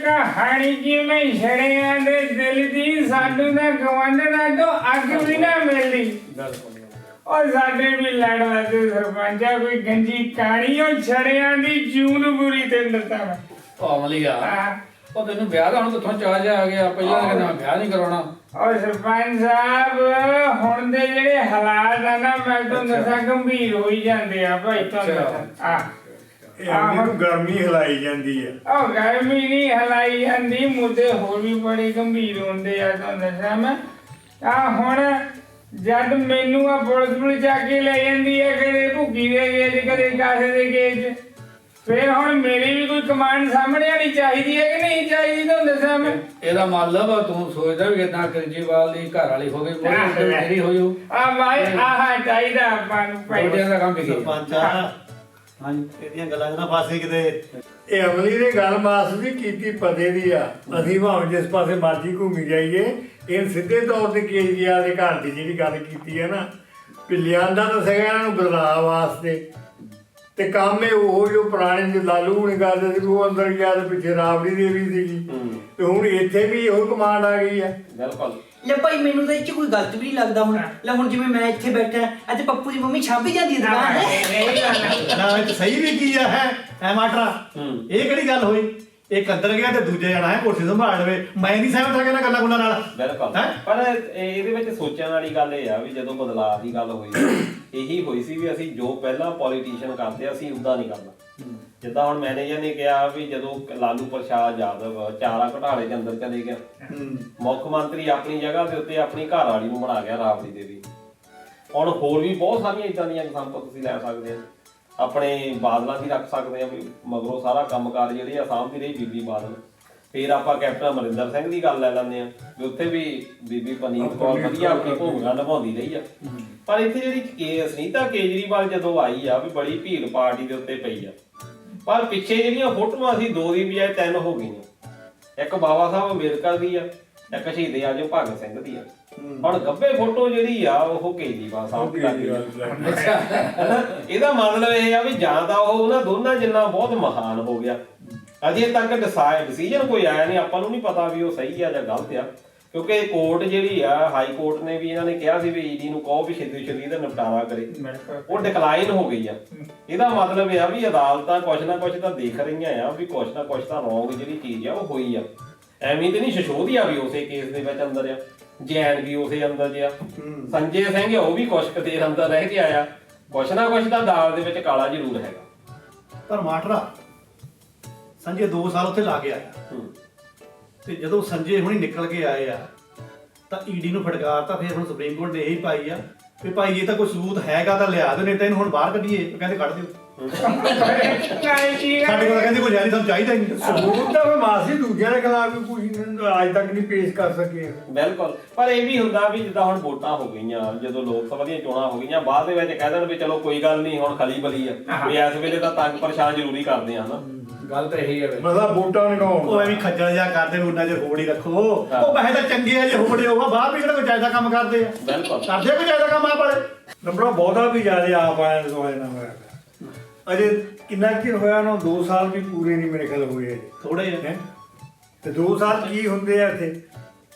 ਕਹਾਣੀ ਜਿਵੇਂ ਛੜਿਆਂ ਦੇ ਦਿਲ ਦੀ? ਸਾਨੂੰ ਨਾ ਗਵੰਡਣਾ ਤੋਂ ਅੱਗ ਵੀ ਨਾ ਮਿਲਦੀ ਉਹ ਸਾਡੇ ਵੀ ਲੜ ਲੱਗੇ ਸਰਪੰਚਾ ਕੋਈ ਗੰਜੀ ਕਹਾਣੀ ਉਹ ਛੜਿਆਂ ਦੀ ਜੂਨ ਬੁਰੀ ਤੇ ਨਤਾ। ਆ। ਆਹ, ਉਹ ਤੈਨੂੰ ਵਿਆਹ ਦਾ ਹੁਣ ਕਿੱਥੋਂ ਚਾਹ ਜਾ ਆ ਗਿਆ? ਪਹਿਲਾਂ ਤਾਂ ਕਹਿੰਦਾ ਮੈਂ ਵਿਆਹ ਨਹੀਂ ਕਰਾਉਣਾ। ਉਹ ਸਰਪੰਚ ਸਾਹਿਬ ਹੁਣ ਦੇ ਜਿਹੜੇ ਹਾਲਾਤ ਆ ਨਾ ਮੈਂ ਤੁਹਾਨੂੰ ਦੱਸਾਂ ਗੰਭੀਰ ਹੋਈ ਜਾਂਦੇ ਆ ਭਾਈ। ਤੁਹਾਨੂੰ ਅੱਛਾ। ਇਹ ਨੂੰ ਗਰਮੀ ਹਿਲਾਈ ਜਾਂਦੀ ਹੈ ਉਹ ਗਰਮੀ ਨਹੀਂ ਹਲਾਈ ਜਾਂਦੀ ਮੁੱਦੇ ਹੋਰ ਵੀ ਬੜੇ ਗੰਭੀਰ ਹੁੰਦੇ ਆ ਤੁਹਾਨੂੰ ਦੱਸਾਂ ਮੈਂ। ਆ ਹੁਣ ਜਦ ਮੈਨੂੰ ਆ ਪੁਲਿਸ ਪੁਲਿਸ ਚੱਕ ਕੇ ਲੈ ਜਾਂਦੀ ਹੈ ਕਦੇ ਭੁੱਗੀ ਦੇ ਗੇਜ ਕਦੇ ਕਾਸੇ ਦੇ ਗੇਜ ਫਿਰ ਹੁਣ ਮੇਰੀ ਵੀ ਕੋਈ ਕਮਾਂਡ ਸਾਹਮਣੇ ਆਣੀ ਚਾਹੀਦੀ ਹੈ ਕਿ ਨਹੀਂ ਚਾਹੀਦੀ ਤੁਹਾਨੂੰ ਦੱਸਾਂ ਮੈਂ? ਇਹਦਾ ਮਤਲਬ ਤੂੰ ਸੋਚਦਾ ਵੀ ਕਿਦਾਂ ਕੇਜਰੀਵਾਲ ਦੀ ਘਰ ਵਾਲੀ ਹੋ ਗਈ ਤੇਰੀ ਹੋ ਜੂ ਆ ਭਾਈ ਆਹ ਚਾਹੀਦਾ ਆਪਾਂ ਨੂੰ ਭਾਈ। ਦਾ ਕੰਮ ਵੀ ਕੀ ਸਰਪੰਚ ਆ। ਹਾਂਜੀ। ਇਹਦੀਆਂ ਗੱਲਾਂ ਨਾ ਫਾਸੇ ਕਿਤੇ। ਇਹ ਅਮਲੀ ਨੇ ਗੱਲ ਮਾਸ ਦੀ ਕੀਤੀ ਪਤੇ ਦੀ ਆ। ਅਸੀਂ ਭਾਵੇਂ ਜਿਸ ਪਾਸੇ ਮਰਜ਼ੀ ਘੁੰਮੀ ਜਾਈਏ ਇਹ ਸਿੱਧੇ ਤੌਰ ਤੇ ਕੇਜਰੀਵਾਲ ਦੇ ਘਰ ਦੀ ਜਿਹੜੀ ਗੱਲ ਕੀਤੀ ਹੈ ਨਾ ਪਿੱਲਿਆਂ ਦਾ ਤਾਂ ਸੀਗਾ ਇਹਨਾਂ ਨੂੰ ਬਦਲਾਅ ਵਾਸਤੇ। ਤੇ ਕੰਮ ਇਹ ਉਹ ਜੋ ਪੁਰਾਣੇ ਜੋ ਲਾਲੂ ਹੁਣੇ ਕਰਦੇ ਸੀ ਵੀ ਉਹ ਅੰਦਰ ਗਿਆ ਤੇ ਪਿੱਛੇ ਰਾਬੜੀ ਦੇਵੀ ਸੀਗੀ। ਤੇ ਹੁਣ ਇੱਥੇ ਵੀ ਇਹੋ ਕਮਾਂਡ ਆ ਗਈ ਆ ਬਿਲਕੁਲ। ਲੈ ਭਾਈ ਮੈਨੂੰ ਤਾਂ ਇਹ ਚ ਕੋਈ ਗਲਤ ਵੀ ਨਹੀਂ ਲੱਗਦਾ ਹੁਣ। ਲੈ ਹੁਣ ਜਿਵੇਂ ਮੈਂ ਇੱਥੇ ਬੈਠਾ ਅੱਜ ਪੱਪੂ ਦੀ ਮੰਮੀ ਛਾਪੀ ਜਾਂਦੀ ਹੈ ਦੁਕਾਨ ਹੈ। ਨਾ ਇਹ 'ਚ ਸਹੀ ਵੀ ਕੀ ਆ ਹੈ ਐ ਮਾਟਰਾ। ਇਹ ਕਿਹੜੀ ਗੱਲ ਹੋਈ? ਇੱਕ ਅੰਦਰ ਗਿਆ ਤੇ ਦੂਜੇ ਜਾਣਾ ਹੈ ਕੁਰਸੀ ਸੰਭਾਲ ਲਵੇ ਮੈਂ ਨਹੀਂ ਸਹਿਮਤ ਹੈਗਾ ਨਾ ਗੱਲਾਂ ਗੁੱਲਾਂ ਨਾਲ। ਬਿਲਕੁਲ। ਹੈਂ? ਪਰ ਇਹ- ਇਹਦੇ ਵਿੱਚ ਸੋਚਣ ਵਾਲੀ ਗੱਲ ਇਹ ਆ ਵੀ ਜਦੋਂ ਬਦਲਾਅ ਦੀ ਗੱਲ ਹੋਈ ਇਹੀ ਹੋਈ ਸੀ ਵੀ ਅਸੀਂ ਜੋ ਪਹਿਲਾਂ ਪੋਲੀਟੀਸ਼ੀਅਨ ਕਰਦੇ ਆ, ਅਸੀਂ ਉਦਾਂ ਨਹੀਂ ਕਰਨਾ। ਜਿੱਦਾਂ ਹੁਣ ਮੈਨੇਜਰ ਨੇ ਕਿਹਾ ਵੀ ਜਦੋਂ ਲਾਲੂ ਪ੍ਰਸ਼ਾਦ ਯਾਦਵ ਚਾਰਾ ਘਟਾਲੇ ਦੇ ਅੰਦਰ ਚਲੇ ਗਿਆ ਮੁੱਖ ਮੰਤਰੀ ਆਪਣੀ ਜਗ੍ਹਾ ਦੇ ਉੱਤੇ ਆਪਣੀ ਘਰ ਵਾਲੀ ਨੂੰ ਬਣਾ ਗਿਆ ਰਾਬੜੀ ਦੇਵੀ। ਹੁਣ ਹੋਰ ਵੀ ਬਹੁਤ ਸਾਰੀਆਂ ਇਦਾਂ ਦੀਆਂ ਐਗਜ਼ਾਮਪਲ ਤੁਸੀਂ ਲੈ ਸਕਦੇ ਆ ਆਪਣੇ ਬਾਦਲਾਂ ਦੀ ਰੱਖ ਸਕਦੇ ਆ ਵੀ ਮਗਰੋਂ ਸਾਰਾ ਕੰਮਕਾਰ ਜਿਹੜੇ ਆ ਸਾਂਭਦੀ ਰਹੀ ਬੀਬੀ ਬਾਦਲ। ਫਿਰ ਆਪਾਂ ਕੈਪਟਨ ਅਮਰਿੰਦਰ ਸਿੰਘ ਦੀ ਗੱਲ ਲੈ ਲੈਂਦੇ ਆ ਵੀ ਉੱਥੇ ਵੀ ਬੀਬੀ ਪਨੀਤ ਕੌਰ ਵਧੀਆ ਆਪਣੀ ਭੂਮਿਕਾ ਨਿਭਾਉਂਦੀ ਰਹੀ ਆ। ਪਰ ਇੱਥੇ ਜਿਹੜੀ ਕੇ ਸੁਨੀਤਾ ਕੇਜਰੀਵਾਲ ਜਦੋਂ ਆਈ ਆ ਵੀ ਬੜੀ ਭੀੜ ਪਾਰਟੀ ਦੇ ਉੱਤੇ ਪਈ ਆ ਪਰ ਪਿੱਛੇ ਜਿਹੜੀਆਂ ਫੋਟੋਆਂ ਸੀ ਦੋ ਦੀ ਬਜਾਏ ਤਿੰਨ ਹੋ ਗਈਆਂ। ਇੱਕ ਬਾਬਾ ਸਾਹਿਬ ਅੰਬੇਦਕਰ ਦੀ ਆ ਇੱਕ ਸ਼ਹੀਦ ਆਜਮ ਭਗਤ ਸਿੰਘ ਦੀ ਆ। ਹੁਣ ਗੱਬੇ ਫੋਟੋ ਜਿਹੜੀ ਆ ਉਹ ਕੇਜਰੀਵਾਲ ਸਾਹਿਬ ਦੀ ਲੱਗੀ? ਇਹਦਾ ਮਤਲਬ ਇਹ ਆ ਵੀ ਜਾਂ ਤਾਂ ਉਹ ਉਹਨਾਂ ਦੋਨਾਂ ਜਿੰਨਾ ਬਹੁਤ ਮਹਾਨ ਹੋ ਗਿਆ। ਅਜੇ ਤੱਕ ਡਿਸਾਈਡ ਡਿਸੀਜਨ ਕੋਈ ਆਇਆ ਨਹੀਂ ਆਪਾਂ ਨੂੰ ਨਹੀਂ ਪਤਾ ਵੀ ਉਹ ਸਹੀ ਆ ਜਾਂ ਗਲਤ ਆ। ਕਿਉਂਕਿ ਕੋਰਟ ਜਿਹੜੀ ਆ ਹਾਈ ਕੋਰਟ ਨੇ ਵੀ ਇਹਨਾਂ ਨੇ ਕਿਹਾ ਸੀ ਵੀ ਈਡੀ ਨੂੰ ਕਹੋ ਵੀ ਛੇਤੀ ਛੇਤੀ ਇਹਦਾ ਨਿਪਟਾਰਾ ਕਰੇ। ਉਹ ਡਿਕਲਾਈਨ ਹੋ ਗਈ ਆ। ਇਹਦਾ ਮਤਲਬ ਇਹ ਆ ਵੀ ਅਦਾਲਤਾਂ ਕੁਛ ਨਾ ਕੁਛ ਤਾਂ ਦੇਖ ਰਹੀਆਂ ਆ ਵੀ ਕੁਛ ਨਾ ਕੁਛ ਤਾਂ ਰੋਂਗ ਜਿਹੜੀ ਚੀਜ਼ ਆ ਉਹ ਹੋਈ ਆ। ਐਵੇਂ ਤੇ ਨਹੀਂ ਸ਼ਸ਼ੋਦੀਆ ਵੀ ਉਸੇ ਕੇਸ ਦੇ ਵਿੱਚ ਅੰਦਰ ਆ। ਜੈਨ ਵੀ ਉਸੇ ਅੰਦਰ ਜਿਆ ਸੰਜੇ ਸਿੰਘ ਆ ਉਹ ਵੀ ਕੁਛ ਕੁ ਦੇਰ ਅੰਦਰ ਰਹਿ ਕੇ ਆਇਆ। ਕੁਛ ਨਾ ਕੁਛ ਤਾਂ ਦਾਲ ਦੇ ਵਿੱਚ ਕਾਲਾ ਜ਼ਰੂਰ ਹੈਗਾ। ਪਰ ਮਾਟਰਾ ਸੰਜੇ 2 ਸਾਲ ਉੱਥੇ ਲਾ ਕੇ ਆਇਆ। ਹੂੰ। ਤੇ ਜਦੋਂ ਸੰਜੇ ਹੁਣੀ ਨਿਕਲ ਕੇ ਆਏ ਆ ਤਾਂ ਈਡੀ ਨੂੰ ਫਟਕਾਰਤਾ ਫਿਰ ਹੁਣ ਸੁਪਰੀਮ ਕੋਰਟ ਨੇ ਇਹੀ ਪਾਈ ਆ ਵੀ ਭਾਈ ਇਹ ਤਾਂ ਕੋਈ ਸਬੂਤ ਹੈਗਾ ਤਾਂ ਲਿਆ ਦਿਓ ਨਹੀਂ ਤਾਂ ਇਹਨੂੰ ਹੁਣ ਬਾਹਰ ਕੱਢੀਏ ਉਹ ਕਹਿੰਦੇ ਕੱਢ ਦਿਓ। ਸਾਡੇ ਕੋਲ ਤਾਂ ਕਹਿੰਦੇ ਕੋਈ ਨਹੀਂ ਸਾਨੂੰ ਚਾਹੀਦਾ ਹੀ ਨਹੀਂ। ਸਬੂਤ ਤਾਂ ਮਾਸੀ ਦੂਜਿਆਂ ਦੇ ਖਿਲਾਫ ਵੀ ਕੋਈ ਅੱਜ ਤੱਕ ਨਹੀਂ ਪੇਸ਼ ਕਰ ਸਕੇ। ਬਿਲਕੁਲ। ਪਰ ਇਹ ਵੀ ਹੁੰਦਾ ਵੀ ਜਿੱਦਾਂ ਹੁਣ ਵੋਟਾਂ ਹੋ ਗਈਆਂ ਜਦੋਂ ਲੋਕ ਸਭਾ ਦੀਆਂ ਚੋਣਾਂ ਹੋ ਗਈਆਂ ਬਾਅਦ ਦੇ ਵਿੱਚ ਕਹਿ ਦੇਣ ਵੀ ਚਲੋ ਕੋਈ ਗੱਲ ਨਹੀਂ ਹੁਣ ਖਲੀ ਬਲੀ ਆ। ਵੀ ਇਸ ਵੇਲੇ ਤਾਂ ਤੰਗ ਪਰੇਸ਼ਾਨ ਜ਼ਰੂਰੀ ਕਰਦੇ ਆ ਹਨਾ। ਗੱਲ ਤਾਂ ਇਹੀ ਹੈ ਵੇ ਮਤਲਬ ਵੋਟਾਂ ਉਹ ਨਿਕਾਉਣ ਐਵੇਂ ਖੱਜਲ ਜਾ ਕਰਦੇ ਨੂੰ ਉਹਨਾਂ ਜੇ ਹੋੜ ਹੀ ਰੱਖੋ। ਉਹ ਪੈਸੇ ਤਾਂ ਚੰਗੇ ਆ ਜੇ ਹੋੜੇ ਹੋਗਾ ਬਾਹਰ ਵੀ ਕਿਹੜਾ ਕੋਈ ਜਾਇਦਾ ਕੰਮ ਕਰਦੇ ਆ। ਬਿਲਕੁਲ। ਕਰਦੇ ਕੋਈ ਜਾਇਦਾ ਕੰਮ ਆ ਵਾਲੇ? ਨੰਬਰ ਬਹੁਤਾ ਵੀ ਜ਼ਿਆਦਾ ਆਪ ਆਇਆ ਸੋਏ ਨਾ ਹੋਇਆ ਅਜੇ ਕਿੰਨਾ ਚਿਰ ਹੋਇਆ ਨਾ 2 ਸਾਲ ਵੀ ਪੂਰੇ ਨਹੀਂ ਮੇਰੇ ਖਿਆਲ ਹੋਏ ਅਜੇ। ਥੋੜੇ ਹੈਂ? ਤੇ 2 ਸਾਲ ਕੀ ਹੁੰਦੇ ਆ ਇੱਥੇ?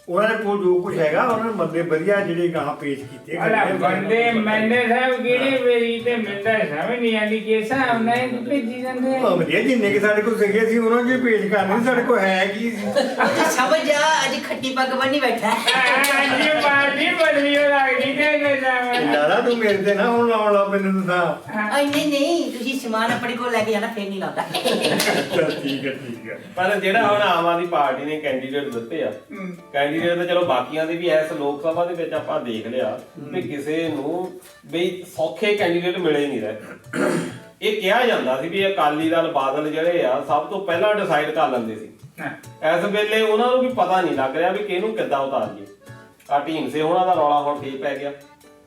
ਉਹਨਾਂ ਦੇ ਕੋਲ ਜੋ ਕੁਝ ਹੈਗਾ ਉਹਨਾਂ ਨੇ ਬੰਦੇ ਵਧੀਆ ਜਿਹੜੇ ਗਾਹਾਂ ਪੇਸ਼ ਕੀਤੇ ਅਲਾ ਬੰਦੇ ਮੈਨੇ ਸਾਹਿਬ ਕਿਹੜੇ ਵੇਰੀ ਤੇ ਮਿਲਦਾ ਸਮਝ ਨਹੀਂ ਆਂਦੀ ਕਿ ਨਾਲ ਹੀ ਭੇਜੀ ਜਾਂਦੇ ਆ? ਉਹ ਵਧੀਆ ਜਿੰਨੇ ਕਿ ਸਾਡੇ ਕੋਲ ਸੀਗੇ ਸੀ ਉਹਨਾਂ ਨੂੰ ਪੇਸ਼ ਕਰਨੇ ਸਾਡੇ ਕੋਲ ਹੈ ਕੀ ਸਮਝ ਜਾ ਅੱਜ ਖੱਟੀ ਪੱਗ ਬੰਨੀ ਬੈਠਾ ਅੱਜ ਬਾਜੀ ਬਦਲੀ ਹੋ ਲੱਗਦੀ ਕਿ ਨਾ ਦਾਦਾ ਤੂੰ ਮੇਰੇ ਤੇ ਨਾ ਹੁਣ ਲਾਉਣ ਲਾ ਮੈਨੂੰ ਤਾਂ ਆ ਨਹੀਂ ਨਹੀਂ ਤੁਸੀਂ ਸਮਾਨ ਆਪਣੇ ਕੋਲ ਲੈ ਕੇ ਜਾਣਾ ਫੇਰ ਨਹੀਂ ਲਾਉਂਦਾ। ਠੀਕ ਹੈ ਠੀਕ ਹੈ। ਪਰ ਜਿਹੜਾ ਹੁਣ ਆਮ ਆਦਮੀ ਪਾਰਟੀ ਨੇ ਕੈਂਡੀਡੇਟ ਦਿੱਤੇ ਆ ਕੈਂਡੀਡੇਟ ਤਾਂ ਚਲੋ ਬਾਕੀਆਂ ਦੇ ਵੀ ਇਸ ਲੋਕ ਸਭਾ ਦੇ ਵਿੱਚ ਆਪਾਂ ਦੇਖ ਲਿਆ ਵੀ ਕਿਸੇ ਨੂੰ ਵੀ ਸੌਖੇ ਕੈਂਡੀਡੇਟ ਮਿਲੇ ਨਹੀਂ ਰਹੇ। ਇਹ ਕਿਹਾ ਜਾਂਦਾ ਸੀ ਵੀ ਅਕਾਲੀ ਦਲ ਬਾਦਲ ਜਿਹੜੇ ਆ ਸਭ ਤੋਂ ਪਹਿਲਾਂ ਡਿਸਾਈਡ ਕਰ ਲੈਂਦੇ ਸੀ। ਇਸ ਵੇਲੇ ਉਹਨਾਂ ਨੂੰ ਵੀ ਪਤਾ ਨਹੀਂ ਲੱਗ ਰਿਹਾ ਵੀ ਕਿਹਨੂੰ ਕਿੱਦਾਂ ਉਤਾਰੀਏ। ਆ ਢੀਂਡਸੇ ਉਹਨਾਂ ਦਾ ਰੌਲਾ ਹੁਣ ਠੀਕ ਪੈ ਗਿਆ।